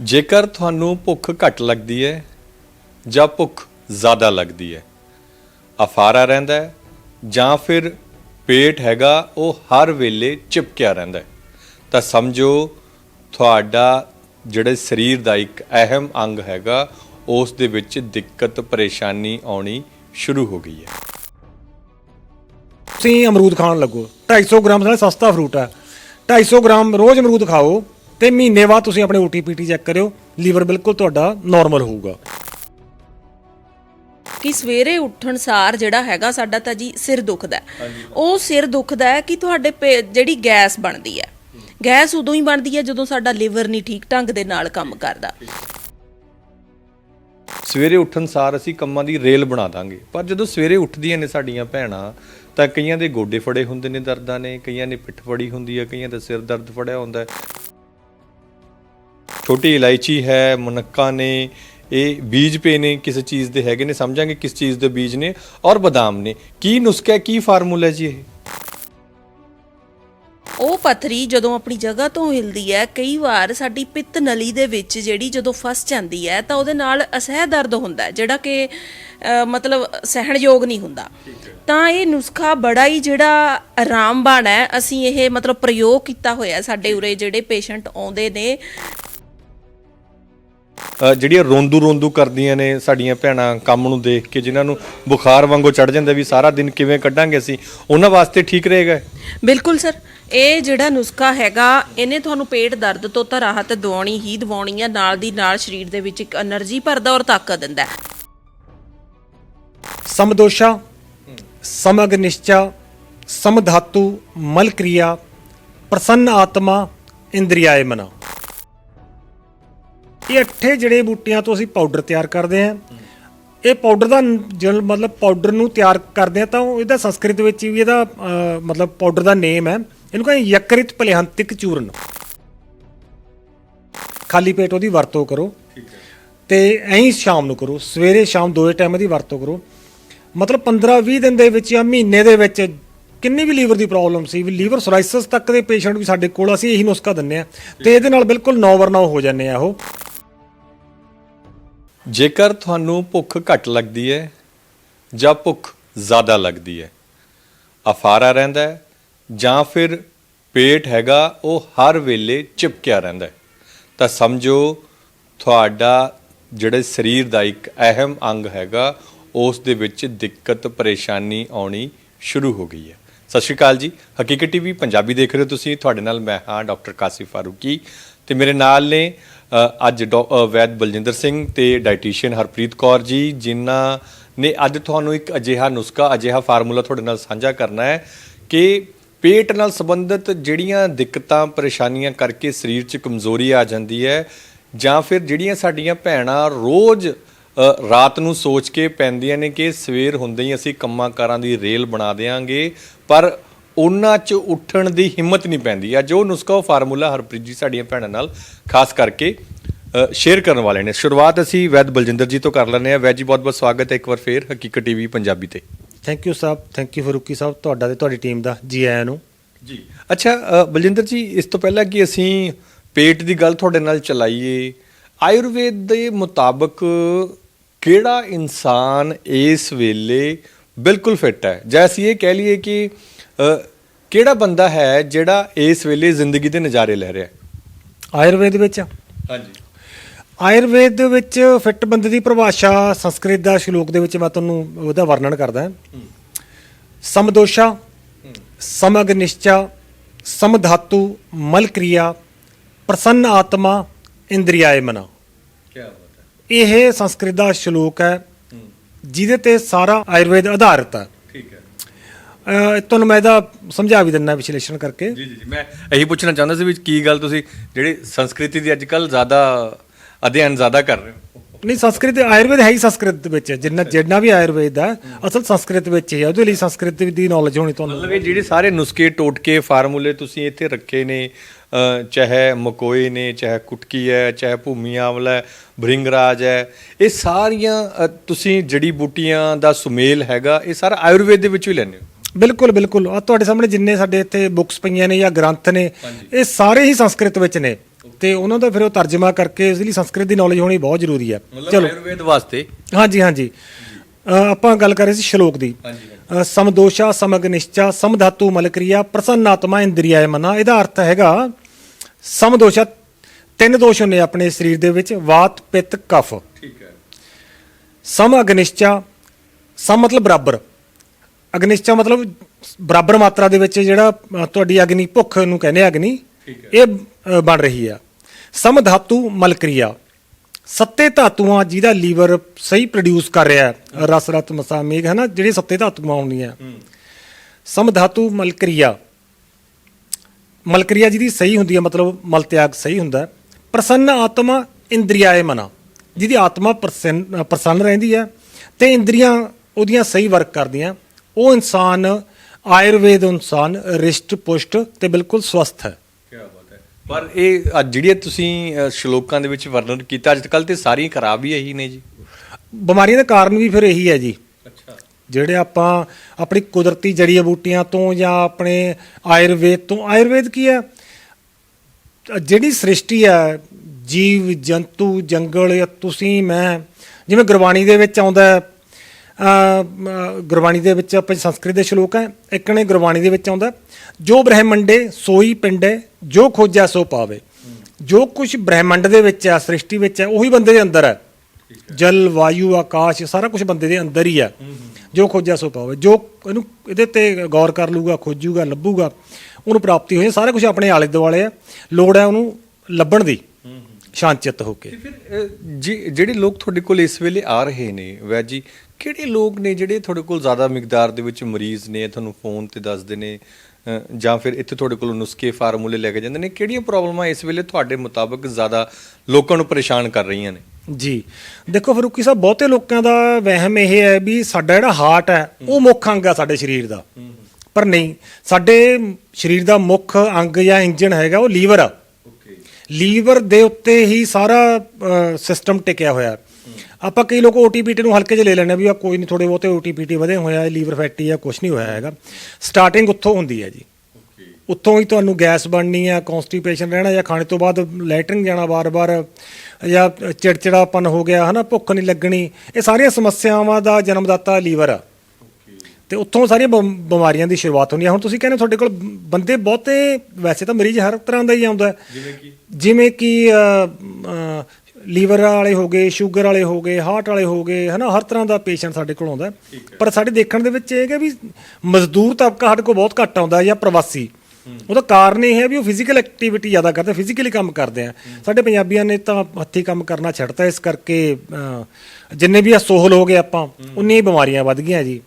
ਜੇਕਰ ਤੁਹਾਨੂੰ ਭੁੱਖ ਘੱਟ ਲੱਗਦੀ ਹੈ ਜਾਂ ਭੁੱਖ ਜ਼ਿਆਦਾ ਲੱਗਦੀ ਹੈ, ਅਫਾਰਾ ਰਹਿੰਦਾ ਹੈ ਜਾਂ ਫਿਰ ਪੇਟ ਹੈਗਾ, ਉਹ ਹਰ ਵੇਲੇ ਚਿਪਕਿਆ ਰਹਿੰਦਾ ਹੈ। ਤਾਂ ਸਮਝੋ, ਤੁਹਾਡਾ ਜਿਹੜੇ ਸਰੀਰ ਦਾ ਇੱਕ ਅਹਿਮ ਅੰਗ ਹੈਗਾ, ਉਸ ਦੇ ਵਿੱਚ ਦਿੱਕਤ, ਪਰੇਸ਼ਾਨੀ ਆਉਣੀ ਸ਼ੁਰੂ ਹੋ ਗਈ ਹੈ। ਤੁਸੀਂ ਅਮਰੂਦ ਖਾਣ ਲੱਗੋ। 250 ਗ੍ਰਾਮ ਦਾ ਸਸਤਾ ਫਰੂਟ ਹੈ। 250 ਗ੍ਰਾਮ ਰੋਜ਼ ਅਮਰੂਦ ਖਾਓ। ਤੇ ਮਹੀਨੇ ਬਾਅਦ ਤੁਸੀਂ ਆਪਣੇ ਓਟੀਪੀਟੀ ਚੈੱਕ ਕਰਿਓ ਲੀਵਰ ਬਿਲਕੁਲ ਤੁਹਾਡਾ ਨਾਰਮਲ ਹੋਊਗਾ। ਕਿ ਸਵੇਰੇ ਉੱਠਣ ਸਾਰ ਜਿਹੜਾ ਹੈਗਾ ਸਾਡਾ ਤਾਂ ਜੀ ਸਿਰ ਦੁਖਦਾ ਹੈ। ਉਹ ਸਿਰ ਦੁਖਦਾ ਹੈ ਕਿ ਤੁਹਾਡੇ ਪੇ- ਜਿਹੜੀ ਗੈਸ ਬਣਦੀ ਹੈ। ਗੈਸ ਉਦੋਂ ਹੀ ਬਣਦੀ ਹੈ ਜਦੋਂ ਸਾਡਾ ਲਿਵਰ ਨਹੀਂ ਠੀਕ ਢੰਗ ਦੇ ਨਾਲ ਕੰਮ ਕਰਦਾ। ਸਵੇਰੇ ਉੱਠਣ ਸਾਰ ਅਸੀਂ ਕੰਮਾਂ ਦੀ ਰੇਲ ਬਣਾ ਦਾਂਗੇ। ਪਰ ਜਦੋਂ ਸਵੇਰੇ ਉੱਠਦੀਆਂ ਨੇ ਸਾਡੀਆਂ ਭੈਣਾਂ ਤਾਂ ਕਈਆਂ ਦੇ ਗੋਡੇ ਫੜੇ ਹੁੰਦੇ ਨੇ ਦਰਦਾਂ ਨੇ ਕਈਆਂ ਨੇ ਪਿੱਠ ਫੜੀ ਹੁੰਦੀ ਹੈ ਕਈਆਂ ਦਾ ਸਿਰ ਦਰਦ ਫੜਿਆ ਹੁੰਦਾ ਹੈ। ਛੋਟੀ ਇਲਾਇਚੀ ਹੈ ਮੁਨੱਕਾ ਨੇ ਇਹ ਬੀਜ ਪੇ ਨੇ ਕਿਸੇ ਚੀਜ਼ ਦੇ ਹੈਗੇ ਨੇ ਸਮਝਾਂਗੇ ਕਿਸ ਚੀਜ਼ ਦੇ ਬੀਜ ਨੇ ਔਰ ਬਦਾਮ ਨੇ। ਕੀ ਨੁਸਖਾ ਹੈ ਕੀ ਫਾਰਮੂਲਾ ਹੈ ਜੀ ਇਹ? ਉਹ ਪਥਰੀ ਜਦੋਂ ਆਪਣੀ ਜਗ੍ਹਾ ਤੋਂ ਹਿਲਦੀ ਹੈ ਕਈ ਵਾਰ ਸਾਡੀ ਪਿੱਤ ਨਲੀ ਦੇ ਵਿੱਚ ਜਿਹੜੀ ਜਦੋਂ ਫਸ ਜਾਂਦੀ ਹੈ ਤਾਂ ਉਹਦੇ ਨਾਲ ਅਸਹਿ ਦਰਦ ਹੁੰਦਾ ਹੈ ਜਿਹੜਾ ਕਿ ਅ, ਮਤਲਬ ਸਹਿਣਯੋਗ ਨਹੀਂ ਹੁੰਦਾ। ਤਾਂ ਇਹ ਨੁਸਖਾ ਬੜਾ ਹੀ ਜਿਹੜਾ ਆਰਾਮਬਾਨ ਹੈ ਅਸੀਂ ਇਹ ਮਤਲਬ ਪ੍ਰਯੋਗ ਕੀਤਾ ਹੋਇਆ ਸਾਡੇ ਉਰੇ ਜਿਹੜੇ ਪੇਸ਼ੈਂਟ ਆਉਂਦੇ ਨੇ ਜਿਹੜੀਆਂ ਰੋਂਦੂ ਰੋਂਦੂ ਕਰਦੀਆਂ ਨੇ ਸਾਡੀਆਂ ਭੈਣਾਂ ਕੰਮ ਨੂੰ ਦੇਖ ਕੇ ਜਿਨ੍ਹਾਂ ਨੂੰ ਬੁਖਾਰ ਵਾਂਗੂ ਚੜ ਜਾਂਦਾ ਵੀ ਸਾਰਾ ਦਿਨ ਕਿਵੇਂ ਕੱਢਾਂਗੇ ਅਸੀਂ ਉਹਨਾਂ ਵਾਸਤੇ ਠੀਕ ਰਹੇਗਾ ਬਿਲਕੁਲ ਸਰ ਇਹ ਜਿਹੜਾ ਨੁਸਖਾ ਹੈਗਾ ਇਹਨੇ ਤੁਹਾਨੂੰ ਪੇਟ ਦਰਦ ਤੋਂ ਤਾਂ ਰਾਹਤ ਦਿਵਾਉਣੀ ਹੀ ਦਵਾਉਣੀ ਆ ਨਾਲ ਦੀ ਨਾਲ ਸਰੀਰ ਦੇ ਵਿੱਚ ਇੱਕ એનર્ਜੀ ਭਰਦਾ ਔਰ ਤਾਕਤ ਦਿੰਦਾ ਹੈ। ਸਮਦੋਸ਼ਾ ਸਮਗ ਨਿਸ਼ਚਾ ਸਮਧਾਤੂ ਮਲ ਕ੍ਰਿਆ ਪ੍ਰਸੰਨ ਆਤਮਾ ਇੰਦਰੀਆਏ ਮਨਾ। ਇਹ ਅੱਠੇ ਜੜੇ ਬੂਟੀਆਂ ਤੋਂ ਅਸੀਂ ਪਾਊਡਰ ਤਿਆਰ ਕਰਦੇ ਹਾਂ। ਇਹ ਪਾਊਡਰ ਦਾ ਜਲ ਮਤਲਬ ਪਾਊਡਰ ਨੂੰ ਤਿਆਰ ਕਰਦੇ ਆ ਤਾਂ ਇਹਦਾ ਸੰਸਕ੍ਰਿਤ ਵਿੱਚ ਵੀ ਇਹਦਾ ਮਤਲਬ ਪਾਊਡਰ ਦਾ ਨੇਮ ਹੈ। ਇਹਨੂੰ ਕਹਿੰਦੇ ਯਕ੍ਰਿਤ ਪਲਿਹੰਤਿਕ ਚੂਰਨ। ਖਾਲੀ ਪੇਟ ਉਹਦੀ ਵਰਤੋਂ ਕਰੋ। ਤੇ ਐਂ ਸ਼ਾਮ ਨੂੰ ਕਰੋ। ਸਵੇਰੇ ਸ਼ਾਮ ਦੋਏ ਟਾਈਮ ਦੀ ਵਰਤੋਂ ਕਰੋ। ਮਤਲਬ 15-20 ਦਿਨ ਦੇ ਵਿੱਚ ਜਾਂ ਮਹੀਨੇ ਦੇ ਵਿੱਚ ਕਿੰਨੀ ਵੀ ਲੀਵਰ ਦੀ ਪ੍ਰੋਬਲਮ ਸੀ ਵੀ ਲੀਵਰ ਸੋਰਾਇਸਿਸ ਤੱਕ ਦੇ ਪੇਸ਼ੈਂਟ ਵੀ ਸਾਡੇ ਕੋਲ ਅਸੀਂ ਇਹੀ ਨੁਸਖਾ ਦਿੰਨੇ ਆ ਤੇ ਇਹਦੇ ਨਾਲ ਬਿਲਕੁਲ ਨੌਵਰ ਨੌ ਹੋ ਜਾਂਦੇ ਆ ਉਹ। ਜੇਕਰ ਤੁਹਾਨੂੰ ਭੁੱਖ ਘੱਟ ਲੱਗਦੀ ਹੈ ਜਾਂ ਭੁੱਖ ਜ਼ਿਆਦਾ ਲੱਗਦੀ ਹੈ ਅਫਾਰਾ ਰਹਿੰਦਾ ਹੈ ਜਾਂ ਫਿਰ ਪੇਟ ਹੈਗਾ, ਉਹ ਹਰ ਵੇਲੇ ਚਿਪਕਿਆ ਰਹਿੰਦਾ ਹੈ। ਤਾਂ ਸਮਝੋ, ਤੁਹਾਡਾ ਜਿਹੜੇ ਸਰੀਰ ਦਾ ਇੱਕ ਅਹਿਮ ਅੰਗ ਹੈਗਾ, ਉਸ ਦੇ ਵਿੱਚ ਦਿੱਕਤ, ਪਰੇਸ਼ਾਨੀ ਆਉਣੀ ਸ਼ੁਰੂ ਹੋ ਗਈ ਹੈ। ਸਤਿ ਸ਼੍ਰੀ ਅਕਾਲ ਜੀ। ਹਕੀਕਤ ਟੀਵੀ, ਪੰਜਾਬੀ ਦੇਖ ਰਹੇ ਹੋ ਤੁਸੀਂ। ਤੁਹਾਡੇ ਨਾਲ ਮੈਂ ਹਾਂ ਡਾਕਟਰ ਕਾਸਿਫ ਫਾਰੂਕੀ ਤੇ ਮੇਰੇ ਨਾਲ ਨੇ ਅੱਜ ਡੋ- ਵੈਦ ਬਲਜਿੰਦਰ ਸਿੰਘ ਤੇ ਡਾਈਟੀਸ਼ੀਅਨ ਹਰਪ੍ਰੀਤ ਕੌਰ ਜੀ, ਜਿਨ੍ਹਾਂ ਨੇ ਅੱਜ ਤੁਹਾਨੂੰ ਇੱਕ ਅਜਿਹਾ ਨੁਸਖਾ, ਅਜਿਹਾ ਫਾਰਮੂਲਾ ਤੁਹਾਡੇ ਨਾਲ ਸਾਂਝਾ ਕਰਨਾ ਹੈ ਕਿ ਪੇਟ ਨਾਲ ਸੰਬੰਧਿਤ ਜਿਹੜੀਆਂ ਦਿੱਕਤਾਂ, ਪਰੇਸ਼ਾਨੀਆਂ ਕਰਕੇ ਸਰੀਰ 'ਚ ਕਮਜ਼ੋਰੀ ਆ ਜਾਂਦੀ ਹੈ ਜਾਂ ਫਿਰ ਜਿਹੜੀਆਂ ਸਾਡੀਆਂ ਭੈਣਾਂ ਰੋਜ਼ ਰਾਤ ਨੂੰ ਸੋਚ ਕੇ ਪੈਂਦੀਆਂ ਨੇ ਕਿ ਸਵੇਰ ਹੁੰਦੇ ਹੀ ਅਸੀਂ ਕੰਮਾਂ ਕਾਰਾਂ ਦੀ ਰੇਲ ਬਣਾ ਦੇਾਂਗੇ ਪਰ ਉਹਨਾਂ 'ਚ ਉੱਠਣ ਦੀ ਹਿੰਮਤ ਨਹੀਂ ਪੈਂਦੀ। ਆ ਜੋ ਨੁਸਖਾ ਉਹ ਫਾਰਮੂਲਾ ਹਰਪ੍ਰੀਤ ਜੀ ਸਾਡੀਆਂ ਭੈਣਾਂ ਨਾਲ ਖਾਸ ਕਰਕੇ ਸ਼ੇਅਰ ਕਰਨ ਵਾਲੇ ਨੇ। ਸ਼ੁਰੂਆਤ ਅਸੀਂ ਵੈਦ ਬਲਜਿੰਦਰ ਜੀ ਤੋਂ ਕਰ ਲੈਂਦੇ ਆ ਵੈਦ ਜੀ ਬਹੁਤ ਬਹੁਤ ਸਵਾਗਤ ਹੈ ਇੱਕ ਵਾਰ ਫੇਰ ਹਕੀਕਤ ਟੀਵੀ ਪੰਜਾਬੀ ਤੇ। Thank you Sahib thank you Farooqui ਸਾਹਿਬ ਤੁਹਾਡਾ ਤੇ ਤੁਹਾਡੀ ਟੀਮ ਦਾ ਜੀ ਆਇਆਂ ਨੂੰ। ਜੀ। ਅੱਛਾ ਬਲਜਿੰਦਰ ਜੀ ਇਸ ਤੋਂ ਪਹਿਲਾਂ ਕਿ ਅਸੀਂ ਪੇਟ ਦੀ ਗੱਲ ਤੁਹਾਡੇ ਨਾਲ ਚਲਾਈਏ ਆਯੁਰਵੇਦ ਦੇ ਮੁਤਾਬਕ ਕਿਹੜਾ ਇਨਸਾਨ ਇਸ ਵੇਲੇ ਬਿਲਕੁਲ ਫਿੱਟ ਹੈ? ਜਾਂ ਅਸੀਂ ਇਹ ਕਹਿ ਲਈਏ ਕਿ ਕਿਹੜਾ ਬੰਦਾ ਹੈ ਜਿਹੜਾ ਇਸ ਵੇਲੇ ਜ਼ਿੰਦਗੀ ਦੇ ਨਜ਼ਾਰੇ ਲੈ ਰਿਹਾ ਹੈ? ਆਯੁਰਵੇਦ ਵਿੱਚ? ਹਾਂਜੀ। ਆਯੁਰਵੇਦ ਦੇ ਵਿੱਚ ਫਿੱਟ ਬੰਦੇ ਦੀ ਪਰਿਭਾਸ਼ਾ ਸੰਸਕ੍ਰਿਤ ਦਾ ਸ਼ਲੋਕ ਦੇ ਵਿੱਚ ਮੈਂ ਤੁਹਾਨੂੰ ਉਹਦਾ ਵਰਣਨ ਕਰਦਾ ਹਾਂ। ਸਮਦੋਸ਼ਾ ਸਮਗਨਿਸ਼ਚਾ ਸਮਧਾਤੂ ਮਲਕ੍ਰਿਆ ਪ੍ਰਸੰਨ ਆਤਮਾ ਇੰਦਰੀਆਏ ਮਨਾ ਕੀ ਬਾਤ ਹੈ। ਇਹ ਸੰਸਕ੍ਰਿਤ ਦਾ ਸ਼ਲੋਕ ਹੈ। ਜਿਹਦੇ ਤੇ ਸਾਰਾ ਆਯੁਰਵੇਦ ਆਧਾਰਿਤ ਹੈ। ਅਹ ਤੁਹਾਨੂੰ ਮੈਂ ਇਹਦਾ ਸਮਝਾ ਵੀ ਦਿੰਦਾ ਵਿਸ਼ਲੇਸ਼ਣ ਕਰਕੇ। ਜੀ ਜੀ ਜੀ ਮੈਂ ਇਹੀ ਪੁੱਛਣਾ ਚਾਹੁੰਦਾ ਸੀ ਵੀ ਕੀ ਗੱਲ ਤੁਸੀਂ ਜਿਹੜੀ ਸੰਸਕ੍ਰਿਤੀ ਦੀ ਅੱਜਕੱਲ ਜ਼ਿਆਦਾ ਅਧਿਐਨ ਜ਼ਿਆਦਾ ਕਰ ਰਹੇ ਹੋ? ਨਹੀਂ ਸੰਸਕ੍ਰਿਤ ਆਯੁਰਵੇਦ ਹੈ ਹੀ ਸੰਸਕ੍ਰਿਤ ਵਿੱਚ ਜਿੰਨਾ ਜਿੰਨਾ ਵੀ ਆਯੁਰਵੇਦ ਹੈ ਅਸਲ ਸੰਸਕ੍ਰਿਤ ਵਿੱਚ ਹੀ ਹੈ ਉਹਦੇ ਲਈ ਸੰਸਕ੍ਰਿਤ ਦੀ ਨੌਲੇਜ ਹੋਣੀ ਤੁਹਾਨੂੰ ਮਤਲਬ ਇਹ ਜਿਹੜੇ ਸਾਰੇ ਨੁਸਖੇ ਟੋਟਕੇ ਫਾਰਮੂਲੇ ਤੁਸੀਂ ਇੱਥੇ ਰੱਖੇ ਨੇ ਅ, ਚਾਹੇ ਮਕੋਏ ਨੇ ਚਾਹੇ ਕੁਟਕੀ ਹੈ ਚਾਹੇ ਭੂਮੀ ਆਵਲਾ ਹੈ ਭ੍ਰਿੰਗਰਾਜ ਹੈ ਇਹ ਸਾਰੀਆਂ ਅ, ਤੁਸੀਂ ਜੜੀ ਬੂਟੀਆਂ ਦਾ ਸੁਮੇਲ ਹੈਗਾ ਇਹ ਸਾਰਾ ਆਯੁਰਵੇਦ ਦੇ ਵਿੱਚੋਂ ਹੀ ਲੈਂਦੇ ਹੋ? ਬਿਲਕੁਲ ਬਿਲਕੁਲ। ਆ ਤੁਹਾਡੇ ਸਾਹਮਣੇ ਜਿੰਨੇ ਸਾਡੇ ਇੱਥੇ ਬੁੱਕਸ ਪਈਆਂ ਨੇ ਜਾਂ ਗ੍ਰੰਥ ਨੇ ਇਹ ਸਾਰੇ ਹੀ ਸੰਸਕ੍ਰਿਤ ਵਿੱਚ ਨੇ। ਤੇ ਉਹਨਾਂ ਦਾ ਫਿਰ ਉਹ ਤਰਜਮਾ ਕਰਕੇ ਇਸ ਲਈ ਸੰਸਕ੍ਰਿਤ ਦੀ ਨੌਲੇਜ ਹੋਣੀ ਬਹੁਤ ਜ਼ਰੂਰੀ ਹੈ। ਮਤਲਬ ਆਯੁਰਵੇਦ ਵਾਸਤੇ? ਹਾਂਜੀ ਹਾਂਜੀ। ਆਪਾਂ ਗੱਲ ਕਰ ਰਹੇ ਸੀ ਸ਼ਲੋਕ ਦੀ। ਸਮਦੋਸ਼ਾ ਸਮਗਨਿਸ਼ਚਾ ਸਮਧਾਤੂ ਮਲਕ੍ਰਿਆ ਪ੍ਰਸੰਨਾਤਮਾ ਇੰਦਰੀਆ ਮਨਾ। ਇਹਦਾ ਅਰਥ ਹੈਗਾ ਸਮਦੋਸ਼ਾ ਤਿੰਨ ਦੋਸ਼ ਹੁੰਦੇ ਆਪਣੇ ਸਰੀਰ ਦੇ ਵਿੱਚ ਵਾਤ ਪਿੱਤ ਕਫ। ਠੀਕ ਹੈ। ਸਮ ਅਗਨਿਸ਼ਚਾ ਸਮ ਮਤਲਬ ਬਰਾਬਰ। ਅਗਨਿਸ਼ਚਾ ਮਤਲਬ ਬਰਾਬਰ ਮਾਤਰਾ ਦੇ ਵਿੱਚ ਜਿਹੜਾ ਅ, ਤੁਹਾਡੀ ਅਗਨੀ ਭੁੱਖ ਨੂੰ ਕਹਿੰਦੇ ਆ ਅਗਨੀ ਇਹ ਅ, ਬਣ ਰਹੀ ਆ। ਸਮ ਧਾਤੂ ਮਲਕ੍ਰਿਆ। ਸੱਤੇ ਧਾਤੂਆਂ ਜਿਹਦਾ ਲੀਵਰ ਸਹੀ ਪ੍ਰੋਡਿਊਸ ਕਰ ਰਿਹਾ ਹੈ। ਰਸ ਰਤ ਮਸਾ ਮੇਘ ਹੈ ਨਾ ਜਿਹੜੀ ਸੱਤੇ ਧਾਤੂਆਂ ਆਉਂਦੀਆਂ ਸਮ ਧਾਤੂ ਮਲਕ੍ਰਿਆ। ਮਲਕ੍ਰਿਆ ਜਿਹਦੀ ਸਹੀ ਹੁੰਦੀ ਹੈ ਮਤਲਬ ਮਲ ਤਿਆਗ ਸਹੀ ਹੁੰਦਾ। ਹੈ। ਪ੍ਰਸੰਨ ਆਤਮਾ ਇੰਦਰੀਆਏ ਮਨਾ। ਜਿਹਦੀ ਆਤਮਾ ਪ੍ਰਸੰਨ ਪ੍ਰਸੰਨ ਰਹਿੰਦੀ ਹੈ ਤੇ ਇੰਦਰੀਆਂ ਉਹਦੀਆਂ ਸਹੀ ਵਰਕ ਕਰਦੀਆਂ। ਉਹ ਇਨਸਾਨ ਆਯੁਰਵੇਦ ਇਨਸਾਨ ਰਿਸ਼ਟ ਪੁਸ਼ਟ ਤੇ ਬਿਲਕੁਲ ਸਵਸਥ ਹੈ। ਪਰ ਇਹ ਅੱਜ ਜਿਹੜੀਆਂ ਤੁਸੀਂ ਸ਼ਲੋਕਾਂ ਦੇ ਵਿੱਚ ਵਰਣਨ ਕੀਤਾ ਅੱਜ ਕੱਲ ਤੇ ਸਾਰੀਆਂ ਖਰਾਬ ਹੀ ਇਹੀ ਨੇ ਜੀ। ਬਿਮਾਰੀਆਂ ਦਾ ਕਾਰਨ ਵੀ ਫਿਰ ਇਹੀ ਹੈ ਜੀ। ਅੱਛਾ। ਜਿਹੜੇ ਆਪਾਂ ਆਪਣੀ ਕੁਦਰਤੀ ਜੜੀਆਂ ਬੂਟੀਆਂ ਤੋਂ ਜਾਂ ਆਪਣੇ ਆਯੁਰਵੇਦ ਤੋਂ ਆਯੁਰਵੇਦ ਕੀ ਹੈ? ਜਿਹੜੀ ਸ੍ਰਿਸ਼ਟੀ ਹੈ ਜੀਵ ਜੰਤੂ ਜੰਗਲ ਤੁਸੀਂ ਮੈਂ ਜਿਵੇਂ ਗੁਰਬਾਣੀ ਦੇ ਵਿੱਚ ਆਉਂਦਾ ਗੁਰਬਾਣੀ ਦੇ ਵਿੱਚ ਆਪਾਂ ਸੰਸਕ੍ਰਿਤ ਦੇ ਸ਼ਲੋਕ ਹੈ, ਇੱਕ ਨੇ ਗੁਰਬਾਣੀ ਦੇ ਵਿੱਚ ਆਉਂਦਾ ਜੋ ਬ੍ਰਹਿਮੰਡੇ ਸੋਈ ਪਿੰਡੇ, ਜੋ ਖੋਜਿਆ ਸੋ ਪਾਵੇ। ਜੋ ਕੁਝ ਬ੍ਰਹਿਮੰਡ ਦੇ ਵਿੱਚ ਹੈ, ਸ੍ਰਿਸ਼ਟੀ ਵਿੱਚ ਹੈ, ਉਹੀ ਬੰਦੇ ਦੇ ਅੰਦਰ ਹੈ। ਜਲ, ਵਾਯੂ, ਆਕਾਸ਼, ਸਾਰਾ ਕੁਝ ਬੰਦੇ ਦੇ ਅੰਦਰ ਹੀ ਹੈ। ਜੋ ਖੋਜਿਆ ਸੋ ਪਾਵੇ। ਜੋ ਇਹਨੂੰ ਇਹਦੇ ਤੇ ਗੌਰ ਕਰ ਲੂਗਾ ਖੋਜੂਗਾ, ਲੱਭੂਗਾ, ਉਹਨੂੰ ਪ੍ਰਾਪਤੀ ਹੋਈ ਸਾਰਾ ਕੁਝ ਆਪਣੇ ਆਲੇ ਦੁਆਲੇ ਹੈ। ਲੋੜ ਹੈ ਉਹਨੂੰ ਲੱਭਣ ਦੀ, ਸ਼ਾਂਤਚਿੱਤ ਹੋ ਕੇ। ਤੇ ਫਿਰ ਜਿਹੜੇ ਲੋਕ ਤੁਹਾਡੇ ਕੋਲ ਇਸ ਵੇਲੇ ਆ ਰਹੇ ਨੇ, ਵੈਦ ਜੀ ਕਿਹੜੇ ਲੋਕ ਨੇ ਜਿਹੜੇ ਤੁਹਾਡੇ ਕੋਲ ਜ਼ਿਆਦਾ ਮਿਕਦਾਰ ਦੇ ਵਿੱਚ ਮਰੀਜ਼ ਨੇ ਤੁਹਾਨੂੰ ਫੋਨ ਤੇ ਦੱਸਦੇ ਨੇ ਜਾਂ ਫਿਰ ਇੱਥੇ ਤੁਹਾਡੇ ਕੋਲ ਨੁਸਖੇ ਫਾਰਮੂਲੇ ਲੈ ਕੇ ਜਾਂਦੇ ਨੇ? ਕਿਹੜੀਆਂ ਪ੍ਰੋਬਲਮਾਂ ਇਸ ਵੇਲੇ ਤੁਹਾਡੇ ਮੁਤਾਬਕ ਜ਼ਿਆਦਾ ਲੋਕਾਂ ਨੂੰ ਪਰੇਸ਼ਾਨ ਕਰ ਰਹੀਆਂ ਨੇ? ਜੀ। ਦੇਖੋ ਫਰੂਕੀ ਸਾਹਿਬ ਬਹੁਤੇ ਲੋਕਾਂ ਦਾ ਵਹਿਮ ਇਹ ਹੈ ਵੀ ਸਾਡਾ ਜਿਹੜਾ ਹਾਰਟ ਹੈ ਉਹ ਮੁੱਖ ਅੰਗ ਹੈ ਸਾਡੇ ਸਰੀਰ ਦਾ। ਪਰ ਨਹੀਂ ਸਾਡੇ ਸਰੀਰ ਦਾ ਮੁੱਖ ਅੰਗ ਜਾਂ ਇੰਜਨ ਹੈਗਾ ਉਹ ਲੀਵਰ ਆ। ਓਕੇ। ਲੀਵਰ ਦੇ ਉੱਤੇ ਹੀ ਸਾਰਾ ਸਿਸਟਮ ਟਿਕਿਆ ਹੋਇਆ। ਹੈ। ਆਪਾਂ ਕਈ ਲੋਕ ਓਟੀਪੀਟੀ ਨੂੰ ਹਲਕੇ 'ਚ ਲੈ ਲੈਂਦੇ ਆ ਵੀ ਆ ਕੋਈ ਨਹੀਂ ਥੋੜੇ ਬਹੁਤੇ ਓਟੀਪੀਟੀ ਵਧੇ ਹੋਇਆ ਲੀਵਰ ਫੈਟੀ ਆ ਕੁਝ ਨਹੀਂ ਹੋਇਆ ਹੈਗਾ। ਸਟਾਰਟਿੰਗ ਉੱਥੋਂ ਹੁੰਦੀ ਹੈ ਜੀ। ਉੱਥੋਂ ਹੀ ਤੁਹਾਨੂੰ ਗੈਸ ਬਣਨੀ ਆ ਕਨਸਟੀਪੇਸ਼ਨ ਰਹਿਣਾ ਜਾਂ ਖਾਣੇ ਤੋਂ ਬਾਅਦ ਲੈਟਰਿੰਗ ਜਾਣਾ ਵਾਰ-ਵਾਰ ਜਾਂ ਚਿੜਚਿੜਾਪਨ ਹੋ ਗਿਆ ਹਨਾ ਭੁੱਖ ਨਹੀਂ ਲੱਗਣੀ ਇਹ ਸਾਰੀਆਂ ਸਮੱਸਿਆਵਾਂ ਦਾ ਜਨਮਦਾਤਾ ਲੀਵਰ ਆ। ਤੇ ਉੱਥੋਂ ਸਾਰੀਆਂ ਬਮ- ਬਿਮਾਰੀਆਂ ਦੀ ਸ਼ੁਰੂਆਤ ਹੁੰਦੀ ਹੈ ਹੁਣ ਤੁਸੀਂ ਕਹਿੰਦੇ ਹੋ ਤੁਹਾਡੇ ਕੋਲ ਬੰਦੇ ਬਹੁਤੇ ਵੈਸੇ ਤਾਂ ਮਰੀਜ਼ ਹਰ ਤਰ੍ਹਾਂ ਦਾ ਹੀ ਆਉਂਦਾ। ਹੈ। ਜਿਵੇਂ ਕਿ? ਜਿਵੇਂ ਕਿ ਲੀਵਰ ਵਾਲੇ ਹੋ ਗਏ ਸ਼ੂਗਰ ਵਾਲੇ ਹੋ ਗਏ ਹਾਰਟ ਵਾਲੇ ਹੋ ਗਏ ਹਨਾ ਹਰ ਤਰ੍ਹਾਂ ਦਾ ਪੇਸ਼ੈਂਟ ਸਾਡੇ ਕੋਲ ਆਉਂਦਾ। ਪਰ ਸਾਡੇ ਦੇਖਣ ਦੇ ਵਿੱਚ ਇਹ ਹੈ ਕਿ ਵੀ ਮਜ਼ਦੂਰ ਤਬਕਾ ਸਾਡੇ ਕੋਲ ਬਹੁਤ ਘੱਟ ਆਉਂਦਾ ਜਾਂ ਪ੍ਰਵਾਸੀ। ਉਹਦਾ ਕਾਰਨ ਇਹ ਹੈ ਵੀ ਉਹ ਫਿਜ਼ੀਕਲ ਐਕਟੀਵਿਟੀ ਜ਼ਿਆਦਾ ਕਰਦੇ ਫਿਜ਼ੀਕਲੀ ਕੰਮ ਕਰਦੇ ਆ। ਸਾਡੇ ਪੰਜਾਬੀਆਂ ਨੇ ਤਾਂ ਹੱਥੀਂ ਕੰਮ ਕਰਨਾ ਛੱਡਤਾ ਇਸ ਕਰਕੇ ਜਿੰਨੇ ਵੀ ਆ ਸੋਹਲ ਹੋ ਗਏ ਆਪਾਂ ਉਨੀਆਂ ਹੀ ਬਿਮਾਰੀਆਂ ਵੱਧ ਗਈਆਂ ਜੀ।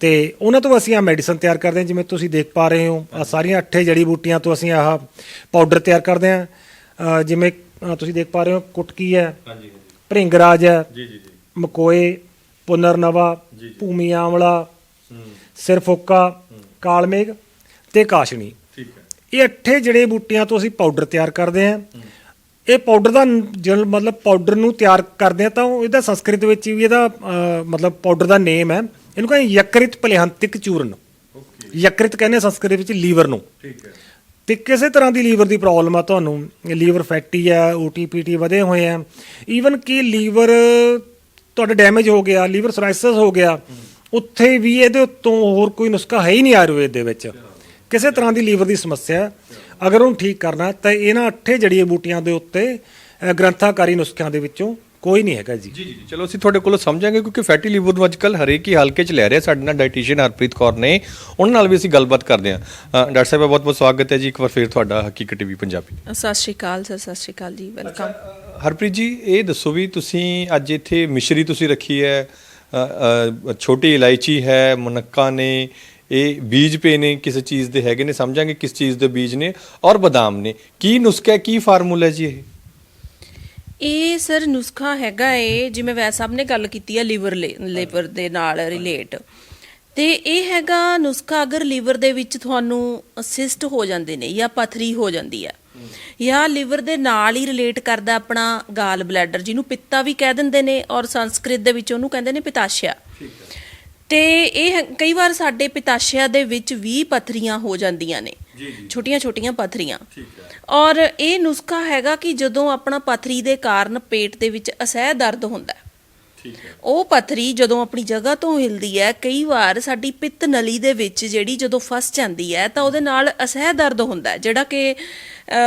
ਤੇ ਉਹਨਾਂ ਤੋਂ ਅਸੀਂ ਆ ਮੈਡੀਸਨ ਤਿਆਰ ਕਰਦੇ ਹਾਂ ਜਿਵੇਂ ਤੁਸੀਂ ਦੇਖ ਪਾ ਰਹੇ ਹੋ ਆ ਸਾਰੀਆਂ ਅੱਠੇ ਜੜੀ ਬੂਟੀਆਂ ਤੋਂ ਅਸੀਂ ਆਹ ਪਾਊਡਰ ਤਿਆਰ ਕਰਦੇ ਹਾਂ। ਜਿਵੇਂ ਅਹ ਤੁਸੀਂ ਦੇਖ ਪਾ ਰਹੇ ਹੋ ਕੁਟਕੀ ਹੈ ਹਾਂਜੀ ਹਾਂਜੀ। ਭ੍ਰਿੰਗਰਾਜ ਹੈ ਜੀ ਜੀ ਜੀ। ਮਕੋਏ ਪੁਨਰਨਵਾ ਭੂਮੀ ਆਮਲਾ ਸਿਰਫੋਕਾ ਕਾਲਮੇਘ ਤੇ ਕਾਸ਼ਣੀ ਠੀਕ ਹੈ। ਇਹ ਅੱਠੇ ਜੜੇ ਬੂਟੀਆਂ ਤੋਂ ਅਸੀਂ ਪਾਊਡਰ ਤਿਆਰ ਕਰਦੇ ਹਾਂ। ਇਹ ਪਾਊਡਰ ਦਾ ਜਲ ਮਤਲਬ ਪਾਊਡਰ ਨੂੰ ਤਿਆਰ ਕਰਦੇ ਆ ਤਾਂ ਉਹ ਇਹਦਾ ਸੰਸਕ੍ਰਿਤ ਵਿੱਚ ਵੀ ਇਹਦਾ ਮਤਲਬ ਪਾਊਡਰ ਦਾ ਨੇਮ ਹੈ। ਇਹਨੂੰ ਕਹਿੰਦੇ ਯਕ੍ਰਿਤ ਪਲਿਹੰਤਿਕ ਚੂਰਨ। ਓਕੇ। ਯਕ੍ਰਿਤ ਕਹਿੰਦੇ ਆ ਸੰਸਕ੍ਰਿਤ ਵਿੱਚ ਲੀਵਰ ਨੂੰ। ਠੀਕ ਹੈ। ਤੇ ਕਿਸੇ ਤਰ੍ਹਾਂ ਦੀ ਲੀਵਰ ਦੀ ਪ੍ਰੋਬਲਮ ਆ ਤੁਹਾਨੂੰ? ਲੀਵਰ ਫੈਟੀ ਆ ਓਟੀਪੀਟੀ ਵਧੇ ਹੋਏ ਆ। ਈਵਨ ਕਿ ਲੀਵਰ ਤੁਹਾਡਾ ਡੈਮੇਜ ਹੋ ਗਿਆ ਲੀਵਰ ਸਰਾਇਸਿਸ ਹੋ ਗਿਆ ਉੱਥੇ ਵੀ ਇਹਦੇ ਉੱਤੋਂ ਹੋਰ ਕੋਈ ਨੁਸਖਾ ਹੈ ਹੀ ਨਹੀਂ ਆਯੁਰਵੇਦ ਦੇ ਵਿੱਚ। ਕਿਸੇ ਤਰ੍ਹਾਂ ਦੀ ਲੀਵਰ ਦੀ ਸਮੱਸਿਆ ਅਗਰ ਉਹਨੂੰ ਠੀਕ ਕਰਨਾ ਤਾਂ ਇਹਨਾਂ ਅੱਠੇ ਜੜੀਆਂ ਬੂਟੀਆਂ ਦੇ ਉੱਤੇ ਅ, ਗ੍ਰੰਥਾਕਾਰੀ ਨੁਸਖਿਆਂ ਦੇ ਵਿੱਚੋਂ ਕੋਈ ਨਹੀਂ ਹੈਗਾ ਜੀ। ਜੀ ਜੀ ਚਲੋ ਅਸੀਂ ਤੁਹਾਡੇ ਕੋਲੋਂ ਸਮਝਾਂਗੇ ਕਿਉਂਕਿ ਫੈਟੀ ਲੀਵਰ ਨੂੰ ਅੱਜਕੱਲ ਹਰੇਕ ਹੀ ਹਲਕੇ 'ਚ ਲੈ ਰਿਹਾ ਸਾਡੇ ਨਾਲ ਡਾਈਟੀਸ਼ੀਅਨ ਹਰਪ੍ਰੀਤ ਕੌਰ ਨੇ। ਉਹਨਾਂ ਨਾਲ ਵੀ ਅਸੀਂ ਗੱਲਬਾਤ ਕਰਦੇ ਹਾਂ। ਅ, ਡਾਕਟਰ ਸਾਹਿਬ ਬਹੁਤ ਬਹੁਤ ਸਵਾਗਤ ਹੈ ਜੀ। ਇੱਕ ਵਾਰ ਫਿਰ ਤੁਹਾਡਾ ਹਕੀਕਤ ਟੀਵੀ ਪੰਜਾਬੀ। ਸਤਿ ਸ਼੍ਰੀ ਅਕਾਲ ਸਰ ਸਤਿ ਸ਼੍ਰੀ ਅਕਾਲ ਜੀ। ਵੈਲਕਮ ਹਰਪ੍ਰੀਤ ਜੀ ਇਹ ਦੱਸੋ ਵੀ ਤੁਸੀਂ ਅੱਜ ਇੱਥੇ ਮਿਸ਼ਰੀ ਤੁਸੀਂ ਰੱਖੀ ਹੈ। ਅ, ਅ, ਛੋਟੀ ਇਲਾਇਚੀ ਹੈ ਮੁਨੱਕਾ ਨੇ ਇਹ ਬੀਜ ਪੇ ਨੇ ਕਿਸੇ ਚੀਜ਼ ਦੇ ਹੈਗੇ ਨੇ। ਸਮਝਾਂਗੇ ਕਿਸ ਚੀਜ਼ ਦੇ ਬੀਜ ਨੇ ਔਰ ਬਦਾਮ ਨੇ। ਕੀ ਨੁਸਖਾ ਹੈ ਕੀ ਫਾਰਮੂਲਾ ਜੀ ਇਹ? ਇਹ ਸਰ ਨੁਸਖਾ ਹੈਗਾ ਏ ਜਿਵੇਂ ਵੈਦ ਸਾਹਿਬ ਨੇ ਗੱਲ ਕੀਤੀ ਹੈ ਲੀਵਰ ਲੀਵਰ ਦੇ ਨਾਲ ਰਿਲੇਟ ਤੇ ਇਹ ਹੈਗਾ ਨੁਸਖਾ ਅਗਰ ਲੀਵਰ ਦੇ ਵਿੱਚ ਤੁਹਾਨੂੰ ਅਸਿਸਟ ਹੋ ਜਾਂਦੇ ਨੇ ਜਾਂ ਪਥਰੀ ਹੋ ਜਾਂਦੀ ਹੈ ਜਾਂ ਲੀਵਰ ਦੇ ਨਾਲ ਹੀ ਰਿਲੇਟ ਕਰਦਾ ਆਪਣਾ ਗਾਲ ਬਲੈਡਰ ਜਿਹਨੂੰ ਪਿੱਤਾ ਵੀ ਕਹਿ ਦਿੰਦੇ ਨੇ ਔਰ ਸੰਸਕ੍ਰਿਤ ਦੇ ਵਿੱਚ ਉਹਨੂੰ ਕਹਿੰਦੇ ਨੇ ਪਿਤਾਸ਼ਯ ਤੇ ਇਹ ਕਈ ਵਾਰ ਸਾਡੇ ਪਿਤਾਸ਼ਯ ਦੇ ਵਿੱਚ ਵੀ ਪਥਰੀਆਂ ਹੋ ਜਾਂਦੀਆਂ ਨੇ। ਛੋਟੀਆਂ-ਛੋਟੀਆਂ ਪਥਰੀਆਂ। ਔਰ ਇਹ ਨੁਸਖਾ ਹੈਗਾ ਕਿ ਜਦੋਂ ਆਪਣਾ ਪਥਰੀ ਦੇ ਕਾਰਨ ਪੇਟ ਦੇ ਵਿੱਚ ਅਸਹਿ ਦਰਦ ਹੁੰਦਾ ਹੈ। ਉਹ ਪਥਰੀ ਜਦੋਂ ਆਪਣੀ ਜਗ੍ਹਾ ਤੋਂ ਹਿਲਦੀ ਹੈ ਕਈ ਵਾਰ ਸਾਡੀ ਪਿੱਤ ਨਲੀ ਦੇ ਵਿੱਚ ਜਿਹੜੀ ਜਦੋਂ ਫਸ ਜਾਂਦੀ ਹੈ ਤਾਂ ਉਹਦੇ ਨਾਲ ਅਸਹਿ ਦਰਦ ਹੁੰਦਾ ਹੈ ਜਿਹੜਾ ਕਿ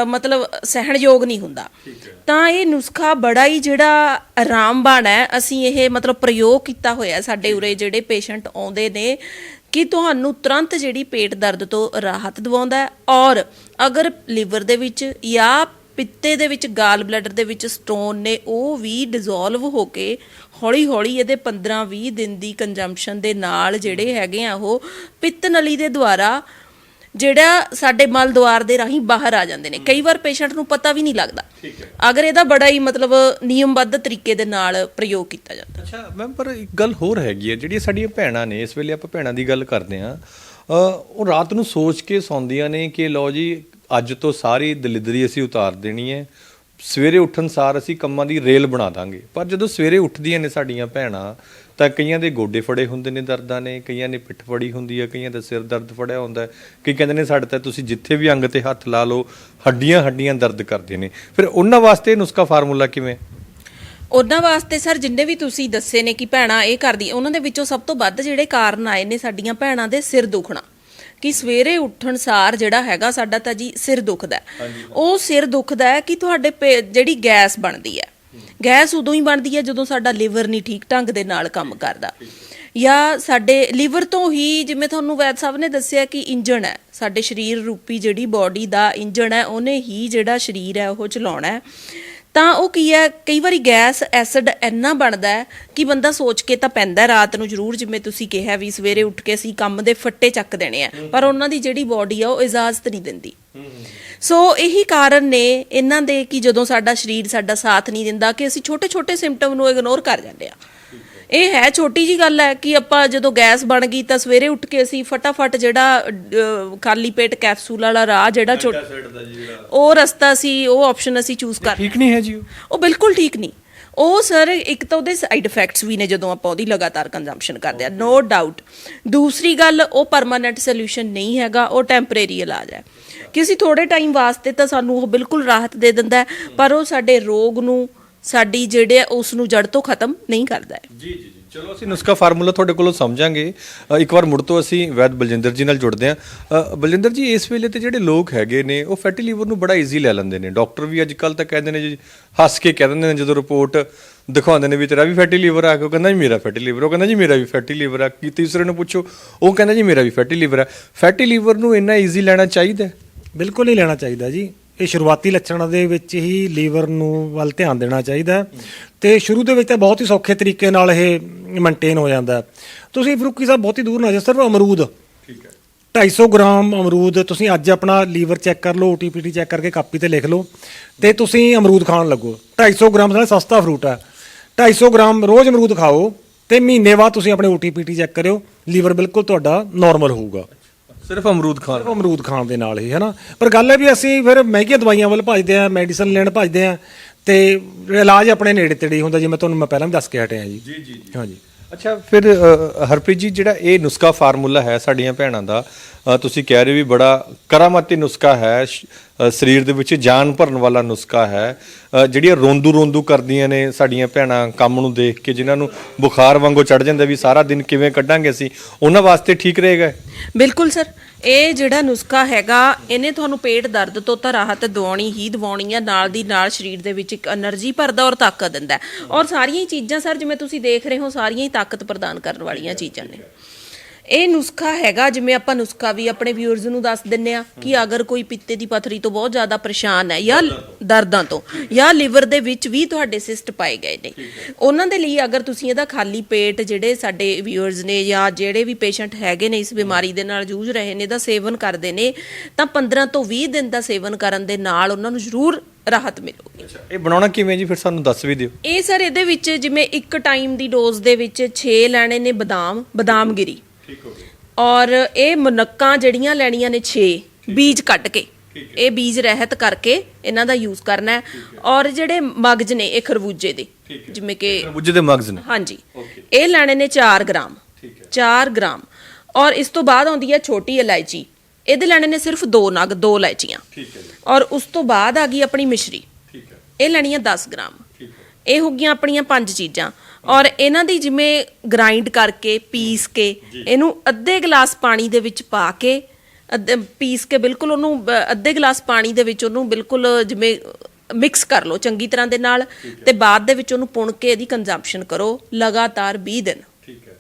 ਮਤਲਬ ਸਹਿਣਯੋਗ ਨਹੀਂ ਹੁੰਦਾ। ਤਾਂ ਇਹ ਨੁਸਖਾ ਬੜਾ ਹੀ ਜਿਹੜਾ ਆਰਾਮਬਾਨ ਹੈ। ਅਸੀਂ ਇਹ ਮਤਲਬ ਪ੍ਰਯੋਗ ਕੀਤਾ ਹੋਇਆ ਸਾਡੇ ਉਰੇ ਜਿਹੜੇ ਪੇਸ਼ੈਂਟ ਆਉਂਦੇ ਨੇ ਕਿ ਤੁਹਾਨੂੰ ਤੁਰੰਤ ਜਿਹੜੀ ਪੇਟ ਦਰਦ ਤੋਂ ਰਾਹਤ ਦਿਵਾਉਂਦਾ ਹੈ ਔਰ ਅਗਰ ਲੀਵਰ ਦੇ ਵਿੱਚ ਜਾਂ ਪਿੱਤੇ ਦੇ ਵਿੱਚ, ਗਾਲ ਬਲੈਡਰ ਦੇ ਵਿੱਚ ਸਟੋਨ ਨੇ, ਉਹ ਵੀ ਡਿਸੋਲਵ ਹੋ ਕੇ ਹੌਲੀ ਹੌਲੀ ਇਹਦੇ 15-20 ਦਿਨ ਦੀ ਕੰਜੰਪਸ਼ਨ ਦੇ ਨਾਲ ਜਿਹੜੇ ਹੈਗੇ ਆ ਉਹ ਪਿੱਤ ਨਲੀ ਦੇ ਦੁਆਰਾ ਜਿਹੜਾ ਸਾਡੇ ਮਲ ਦੁਆਰ ਦੇ ਰਾਹੀਂ ਬਾਹਰ ਆ ਜਾਂਦੇ ਨੇ। ਕਈ ਵਾਰ ਪੇਸ਼ੈਂਟ ਨੂੰ ਪਤਾ ਵੀ ਨਹੀਂ ਲੱਗਦਾ। ਅਗਰ ਇਹਦਾ ਬੜਾ ਹੀ ਮਤਲਬ ਨਿਯਮਬੱਧ ਤਰੀਕੇ ਦੇ ਨਾਲ ਪ੍ਰਯੋਗ ਕੀਤਾ ਜਾਂਦਾ। ਅੱਛਾ ਮੈਮ ਪਰ ਇੱਕ ਗੱਲ ਹੋਰ ਹੈਗੀ ਹੈ ਜਿਹੜੀਆਂ ਸਾਡੀਆਂ ਭੈਣਾਂ ਨੇ ਇਸ ਵੇਲੇ ਆਪਾਂ ਭੈਣਾਂ ਦੀ ਗੱਲ ਕਰਦੇ ਆ ਉਹ ਰਾਤ ਨੂੰ ਸੋਚ ਕੇ ਸੌਂਦੀਆਂ ਨੇ ਕਿ ਲਓ ਜੀ ਅੱਜ ਤੋਂ ਸਾਰੀ ਦਲਿਦਰੀ ਅਸੀਂ ਉਤਾਰ ਦੇਣੀ ਹੈ ਸਵੇਰੇ ਉੱਠਣ ਸਾਰ ਅਸੀਂ ਕੰਮਾਂ ਦੀ ਰੇਲ ਬਣਾ ਦਾਂਗੇ। ਪਰ ਜਦੋਂ ਸਵੇਰੇ ਉੱਠਦੀਆਂ ਨੇ ਸਾਡੀਆਂ ਭੈਣਾਂ ਤਾਂ ਕਈਆਂ ਦੇ ਗੋਡੇ ਫੜੇ ਹੁੰਦੇ ਨੇ ਦਰਦਾਂ ਨੇ ਕਈਆਂ ਨੇ ਪਿੱਠ ਫੜੀ ਹੁੰਦੀ ਹੈ ਕਈਆਂ ਦਾ ਸਿਰ ਦਰਦ ਫੜਿਆ ਹੁੰਦਾ ਹੈ। ਕਈ ਕਹਿੰਦੇ ਨੇ ਸਾਡੇ ਤਾਂ ਤੁਸੀਂ ਜਿੱਥੇ ਵੀ ਅੰਗ ਤੇ ਹੱਥ ਲਾ ਲਓ ਹੱਡੀਆਂ ਹੱਡੀਆਂ ਦਰਦ ਕਰਦੇ ਨੇ। ਫਿਰ ਉਹਨਾਂ ਵਾਸਤੇ ਨੁਸਖਾ ਫਾਰਮੂਲਾ ਕਿਵੇਂ? ਉਹਨਾਂ ਵਾਸਤੇ ਸਰ ਜਿੰਨੇ ਵੀ ਤੁਸੀਂ ਦੱਸੇ ਨੇ ਕਿ ਭੈਣਾਂ ਇਹ ਕਰਦੀ ਉਹਨਾਂ ਦੇ ਵਿੱਚੋਂ ਸਭ ਤੋਂ ਵੱਧ ਜਿਹੜੇ ਕਾਰਨ ਆਏ ਨੇ ਸਾਡੀਆਂ ਭੈਣਾਂ ਦੇ ਸਿਰ ਦੁਖਣਾ। ਕਿ ਸਵੇਰੇ ਉੱਠਣ ਸਾਰ ਜਿਹੜਾ ਹੈਗਾ ਸਾਡਾ ਤਾਂ ਜੀ ਸਿਰ ਦੁਖਦਾ। ਉਹ ਸਿਰ ਦੁਖਦਾ ਹੈ ਕਿ ਤੁਹਾਡੇ ਜਿਹੜੀ ਗੈਸ ਬਣਦੀ ਹੈ। ਗੈਸ ਉਦੋਂ ਹੀ ਬਣਦੀ ਹੈ ਜਦੋਂ ਸਾਡਾ ਲਿਵਰ ਨਹੀਂ ਠੀਕ ਢੰਗ ਦੇ ਨਾਲ ਕੰਮ ਕਰਦਾ। ਜਾਂ ਸਾਡੇ ਲਿਵਰ ਤੋਂ ਹੀ ਜਿਵੇਂ ਤੁਹਾਨੂੰ ਵੈਦ ਸਾਹਿਬ ਨੇ ਦੱਸਿਆ ਕਿ ਇੰਜਣ ਹੈ, ਸਾਡੇ ਸਰੀਰ ਰੂਪੀ ਜਿਹੜੀ ਬਾਡੀ ਦਾ ਇੰਜਣ ਹੈ, ਉਹਨੇ ਹੀ ਜਿਹੜਾ ਸਰੀਰ ਹੈ ਉਹ ਚਲਾਉਣਾ ਹੈ। ਤਾਂ ਉਹ ਕੀ ਹੈ, ਕਈ ਵਾਰੀ ਗੈਸ ਐਸਿਡ ਇੰਨਾ ਬਣਦਾ ਹੈ ਕਿ ਬੰਦਾ ਸੋਚ ਕੇ ਤਾਂ ਪੈਂਦਾ ਰਾਤ ਨੂੰ ਜ਼ਰੂਰ ਜਿਵੇਂ ਤੁਸੀਂ ਕਿਹਾ ਵੀ ਸਵੇਰੇ ਉੱਠ ਕੇ ਅਸੀਂ ਕੰਮ ਦੇ ਫੱਟੇ ਚੱਕ ਦੇਣੇ ਆ, ਪਰ ਉਹਨਾਂ ਦੀ ਜਿਹੜੀ ਬਾਡੀ ਆ ਉਹ ਇਜਾਜ਼ਤ ਨਹੀਂ ਦਿੰਦੀ। ਸੋ ਇਹੀ ਕਾਰਨ ਨੇ ਇਹਨਾਂ ਦੇ ਕਿ ਜਦੋਂ ਸਾਡਾ ਸਰੀਰ ਸਾਡਾ ਸਾਥ ਨਹੀਂ ਦਿੰਦਾ ਕਿ ਅਸੀਂ ਛੋਟੇ-ਛੋਟੇ ਸਿੰਪਟਮ ਨੂੰ ਇਗਨੋਰ ਕਰ ਜਾਂਦੇ ਆ ਇਹ ਹੈ ਛੋਟੀ ਜੀ ਗੱਲ ਹੈ ਕਿ ਆਪਾਂ ਜਦੋਂ ਗੈਸ ਬਣ ਗਈ ਤਾਂ ਸਵੇਰੇ ਉੱਠ ਕੇ ਅਸੀਂ ਫਟਾਫਟ ਜਿਹੜਾ ਖਾਲੀ ਪੇਟ ਕੈਪਸੂਲ ਵਾਲਾ ਰਾਹ ਜਿਹੜਾ ਛੋਟਾ ਉਹ ਰਸਤਾ ਸੀ ਉਹ ਆਪਸ਼ਨ ਅਸੀਂ ਚੂਜ਼ ਕਰ ਠੀਕ ਨਹੀਂ ਹੈ ਜੀ ਉਹ ਬਿਲਕੁਲ ਠੀਕ ਨਹੀਂ। ਉਹ ਸਰ, ਇੱਕ ਤਾਂ ਉਹਦੇ ਸਾਈਡ ਇਫੈਕਟਸ ਵੀ ਨੇ ਜਦੋਂ ਆਪਾਂ ਉਹਦੀ ਲਗਾਤਾਰ ਕੰਜ਼ੰਪਸ਼ਨ ਕਰਦੇ ਆ ਨੋ ਡਾਊਟ ਦੂਸਰੀ ਗੱਲ, ਉਹ ਪਰਮਾਨੈਂਟ ਸੋਲੂਸ਼ਨ ਨਹੀਂ ਹੈਗਾ, ਉਹ ਟੈਂਪਰੇਰੀ ਇਲਾਜ ਹੈ। ਕਿਸੇ ਥੋੜੇ ਟਾਈਮ ਵਾਸਤੇ ਤਾਂ ਸਾਨੂੰ ਉਹ ਬਿਲਕੁਲ ਰਾਹਤ ਦੇ ਦਿੰਦਾ ਪਰ ਉਹ ਸਾਡੇ ਰੋਗ ਨੂੰ, ਸਾਡੀ ਜਿਹੜੇ ਉਸ ਨੂੰ ਜੜ ਤੋਂ ਖਤਮ ਨਹੀਂ ਕਰਦਾ ਹੈ। ਜੀ ਜੀ। ਚਲੋ ਅਸੀਂ ਨੁਸਖਾ ਫਾਰਮੂਲਾ ਤੁਹਾਡੇ ਕੋਲੋਂ ਸਮਝਾਂਗੇ। ਅ, ਇੱਕ ਵਾਰ ਮੁੜ ਤੋਂ ਅਸੀਂ ਵੈਦ ਬਲਜਿੰਦਰ ਜੀ ਨਾਲ ਜੁੜਦੇ ਹਾਂ। ਬਲਜਿੰਦਰ ਜੀ ਇਸ ਵੇਲੇ ਤੇ ਜਿਹੜੇ ਲੋਕ ਹੈਗੇ ਨੇ ਉਹ ਫੈਟੀ ਲੀਵਰ ਨੂੰ ਬੜਾ ਈਜ਼ੀ ਲੈ ਲੈਂਦੇ ਨੇ। ਡਾਕਟਰ ਵੀ ਅੱਜ ਕੱਲ ਤਾਂ ਕਹਿੰਦੇ ਨੇ ਜੀ ਹੱਸ ਕੇ ਕਹਿ ਦਿੰਦੇ ਨੇ ਜਦੋਂ ਰਿਪੋਰਟ ਦਿਖਾਉਂਦੇ ਨੇ ਵੀ ਤੇਰਾ ਵੀ ਫੈਟੀ ਲੀਵਰ ਆ ਕੇ ਉਹ ਕਹਿੰਦਾ ਜੀ ਮੇਰਾ ਫੈਟੀ ਲੀਵਰ ਉਹ ਕਹਿੰਦਾ ਜੀ ਮੇਰਾ ਵੀ ਫੈਟੀ ਲੀਵਰ ਆ। ਕੀ ਤੀਸਰੇ ਨੂੰ ਪੁੱਛੋ ਉਹ ਕਹਿੰਦਾ ਜੀ ਮੇਰਾ ਵੀ ਫੈਟੀ ਲੀਵਰ ਆ। ਫੈਟੀ ਲੀਵਰ ਨੂੰ ਇੰਨਾ ਈਜ਼ੀ ਲੈਣਾ ਚਾਹੀਦਾ ਹੈ? ਬਿਲਕੁਲ ਹੀ ਲੈਣਾ ਚਾਹੀਦਾ ਜੀ। ਇਹ ਸ਼ੁਰੂਆਤੀ ਲੱਛਣਾਂ ਦੇ ਵਿੱਚ ਹੀ ਲੀਵਰ ਨੂੰ ਵੱਲ ਧਿਆਨ ਦੇਣਾ ਚਾਹੀਦਾ। ਤੇ ਸ਼ੁਰੂ ਦੇ ਵਿੱਚ ਤਾਂ ਬਹੁਤ ਹੀ ਸੌਖੇ ਤਰੀਕੇ ਨਾਲ ਇਹ ਮੇਨਟੇਨ ਹੋ ਜਾਂਦਾ। ਤੁਸੀਂ ਫਰੂਕੀ ਸਾਹਿਬ ਬਹੁਤੀ ਦੂਰ ਨਾ ਜਾ ਸਿਰਫ ਅਮਰੂਦ। ਠੀਕ ਹੈ। 250 ਗ੍ਰਾਮ ਅਮਰੂਦ ਤੁਸੀਂ ਅੱਜ ਆਪਣਾ ਲੀਵਰ ਚੈੱਕ ਕਰ ਲਓ OTPT ਚੈੱਕ ਕਰਕੇ ਕਾਪੀ ਤੇ ਲਿਖ ਲਓ। ਤੇ ਤੁਸੀਂ ਅਮਰੂਦ ਖਾਣ ਲੱਗੋ। 250 ਗ੍ਰਾਮ ਨਾਲ ਸਸਤਾ ਫਰੂਟ ਹੈ। 250 ਗ੍ਰਾਮ ਰੋਜ਼ ਅਮਰੂਦ ਖਾਓ ਤੇ ਮਹੀਨੇ ਬਾਅਦ ਤੁਸੀਂ ਆਪਣੇ OTPT ਚੈੱਕ ਕਰਿਓ। ਲੀਵਰ ਬਿਲਕੁਲ ਤੁਹਾਡਾ ਨਾਰਮਲ ਹੋਊਗਾ। ਸਿਰਫ ਅਮਰੂਦ ਖਾਣ ਸਿਰਫ ਅਮਰੂਦ ਖਾਣ ਦੇ ਨਾਲ ਹੀ ਹੈ ਨਾ ਪਰ ਗੱਲ ਹੈ ਵੀ ਅਸੀਂ ਫਿਰ ਮਹਿੰਗੀਆਂ ਦਵਾਈਆਂ ਵੱਲ ਭੱਜਦੇ ਆ ਮੈਡੀਸਨ ਲੈਣ ਭੱਜਦੇ ਆ ਤੇ ਇਲਾਜ ਆਪਣੇ ਨੇੜੇ ਤੇੜੇ ਹੀ ਹੁੰਦਾ ਜਿਵੇਂ ਤੁਹਾਨੂੰ ਮੈਂ ਪਹਿਲਾਂ ਵੀ ਦੱਸ ਕੇ ਹਟਿਆ ਜੀ। ਜੀ ਜੀ ਜੀ। ਹਾਂਜੀ। ਅੱਛਾ ਫਿਰ ਅ, ਹਰਪ੍ਰੀਤ ਜੀ ਜਿਹੜਾ ਇਹ ਨੁਸਖਾ ਫਾਰਮੂਲਾ ਹੈ ਸਾਡੀਆਂ ਭੈਣਾਂ ਦਾ ਅ, ਤੁਸੀਂ ਕਹਿ ਰਹੇ ਹੋ ਵੀ ਬੜਾ ਕਰਾਮਾਤੀ ਨੁਸਖਾ ਹੈ ਸ਼- ਅ, ਸਰੀਰ ਦੇ ਵਿੱਚ ਜਾਨ ਭਰਨ ਵਾਲਾ ਨੁਸਖਾ ਹੈ। ਅ, ਜਿਹੜੀਆਂ ਰੋਂਦੂ ਰੋਂਦੂ ਕਰਦੀਆਂ ਨੇ ਸਾਡੀਆਂ ਭੈਣਾਂ ਕੰਮ ਨੂੰ ਦੇਖ ਕੇ ਜਿਨ੍ਹਾਂ ਨੂੰ ਬੁਖਾਰ ਵਾਂਗੂ ਚੜ ਜਾਂਦਾ ਵੀ ਸਾਰਾ ਦਿਨ ਕਿਵੇਂ ਕੱਢਾਂਗੇ ਅਸੀਂ ਉਹਨਾਂ ਵਾਸਤੇ ਠੀਕ ਰਹੇਗਾ ਬਿਲਕੁਲ ਸਰ। ਇਹ ਜਿਹੜਾ ਨੁਸਖਾ ਹੈਗਾ, ਇਹਨੇ ਤੁਹਾਨੂੰ ਪੇਟ ਦਰਦ ਤੋਂ ਤਾਂ ਰਾਹਤ ਦਵਾਉਣੀ ਹੀ ਦਵਾਉਣੀ ਆ, ਨਾਲ ਦੀ ਨਾਲ ਸਰੀਰ ਦੇ ਵਿੱਚ ਇੱਕ એનર્ਜੀ ਭਰਦਾ ਔਰ ਤਾਕਤ ਦਿੰਦਾ। ਔਰ ਸਾਰੀਆਂ ਹੀ ਚੀਜ਼ਾਂ, ਸਰ, ਜਿਵੇਂ ਤੁਸੀਂ ਦੇਖ ਰਹੇ ਹੋ, ਸਾਰੀਆਂ ਹੀ ਤਾਕਤ ਪ੍ਰਦਾਨ ਕਰਨ ਵਾਲੀਆਂ ਚੀਜ਼ਾਂ ਨੇ। ਇਹ ਨੁਸਖਾ ਹੈਗਾ ਜਿਵੇਂ ਆਪਾਂ ਨੁਸਖਾ ਵੀ ਆਪਣੇ ਵਿਊਅਰਸ ਨੂੰ ਦੱਸ ਦਿੰਨੇ ਆ ਕਿ ਅਗਰ ਕੋਈ ਪਿੱਤੇ ਦੀ ਪਥਰੀ ਤੋਂ ਬਹੁਤ ਜ਼ਿਆਦਾ ਪਰੇਸ਼ਾਨ ਹੈ ਜਾਂ ਦਰਦਾਂ ਤੋਂ ਜਾਂ ਲਿਵਰ ਦੇ ਵਿੱਚ ਵੀ ਤੁਹਾਡੇ ਸਿਸਟ ਪਾਏ ਗਏ ਨੇ। ਉਹਨਾਂ ਦੇ ਲਈ ਅਗਰ ਤੁਸੀਂ ਇਹਦਾ ਖਾਲੀ ਪੇਟ ਜਿਹੜੇ ਸਾਡੇ ਵਿਊਅਰਸ ਨੇ ਜਾਂ ਜਿਹੜੇ ਵੀ ਪੇਸ਼ੈਂਟ ਹੈਗੇ ਨੇ ਇਸ ਬਿਮਾਰੀ ਦੇ ਨਾਲ ਜੂਝ ਰਹੇ ਨੇ ਦਾ ਸੇਵਨ ਕਰਦੇ ਨੇ ਤਾਂ 15 ਤੋਂ 20 ਦਿਨ ਦਾ ਸੇਵਨ ਕਰਨ ਦੇ ਨਾਲ ਉਹਨਾਂ ਨੂੰ ਜ਼ਰੂਰ ਰਾਹਤ ਮਿਲੂਗੀ। ਇਹ ਬਣਾਉਣਾ ਕਿਵੇਂ ਜੀ? ਫਿਰ ਸਾਨੂੰ ਦੱਸ ਵੀ ਦਿਓ। ਇਹ ਸਰ ਇਹਦੇ ਵਿੱਚ ਜਿਵੇਂ ਇੱਕ ਟਾਈਮ ਦੀ ਡੋਜ਼ ਦੇ ਵਿੱਚ 6 ਲੈਣੇ ਨੇ ਬਦਾਮ ਬਦਾਮ ਗਿਰੀ ਠੀਕ ਹੋ ਗਿਆ ਔਰ ਇਹ ਮੁਨੱਕਾਂ ਜਿਹੜੀਆਂ ਲੈਣੀਆਂ ਨੇ 6 ਬੀਜ ਕੱਢ ਕੇ। ਇਹ ਬੀਜ ਰਹਿਤ ਕਰਕੇ ਇਹਨਾਂ ਦਾ ਯੂਜ਼ ਕਰਨਾ ਹੈ। ਔਰ ਜਿਹੜੇ ਮਗਜ ਨੇ ਇਹ ਖਰਬੂਜੇ ਦੇ ਜਿਵੇਂ ਕਿ ਬੁੱਝੇ ਦੇ ਮਗਜ਼ ਨੇ। ਹਾਂਜੀ। ਇਹ ਲੈਣੇ ਨੇ 4 ਗ੍ਰਾਮ। 4 ਗ੍ਰਾਮ। ਔਰ ਇਸ ਤੋਂ ਬਾਅਦ ਆਉਂਦੀ ਹੈ ਛੋਟੀ ਇਲਾਇਚੀ। ਇਹਦੇ ਲੈਣੇ ਨੇ ਸਿਰਫ ਦੋ ਨਗ ਦੋ ਇਲਾਇਚੀਆਂ। ਠੀਕ ਹੈ ਜੀ। ਔਰ ਉਸ ਤੋਂ ਬਾਅਦ ਆ ਗਈ ਆਪਣੀ ਮਿਸ਼ਰੀ। ਠੀਕ ਹੈ। ਇਹ ਲੈਣੀ ਹੈ 10 ਗ੍ਰਾਮ। ਇਹ ਹੋ ਗਈਆਂ ਆਪਣੀਆਂ ਪੰਜ ਚੀਜ਼ਾਂ। ਔਰ ਇਹਨਾਂ ਦੀ ਜਿਵੇਂ ਗ੍ਰਾਈਂਡ ਕਰਕੇ ਪੀਸ ਕੇ ਇਹਨੂੰ ਅੱਧੇ ਗਲਾਸ ਪਾਣੀ ਦੇ ਵਿੱਚ ਪਾ ਕੇ ਪੀਸ ਕੇ ਬਿਲਕੁਲ ਉਹਨੂੰ ਅੱਧੇ ਗਲਾਸ ਪਾਣੀ ਦੇ ਵਿੱਚ ਉਹਨੂੰ ਬਿਲਕੁਲ ਜਿਵੇਂ ਮਿਕਸ ਕਰ ਲਓ ਚੰਗੀ ਤਰ੍ਹਾਂ ਦੇ ਨਾਲ ਤੇ ਬਾਅਦ ਦੇ ਵਿੱਚ ਉਹਨੂੰ ਪੁਣ ਕੇ ਇਹਦੀ ਕੰਜ਼ੰਪਸ਼ਨ ਕਰੋ ਲਗਾਤਾਰ 20 ਦਿਨ। ਠੀਕ ਹੈ।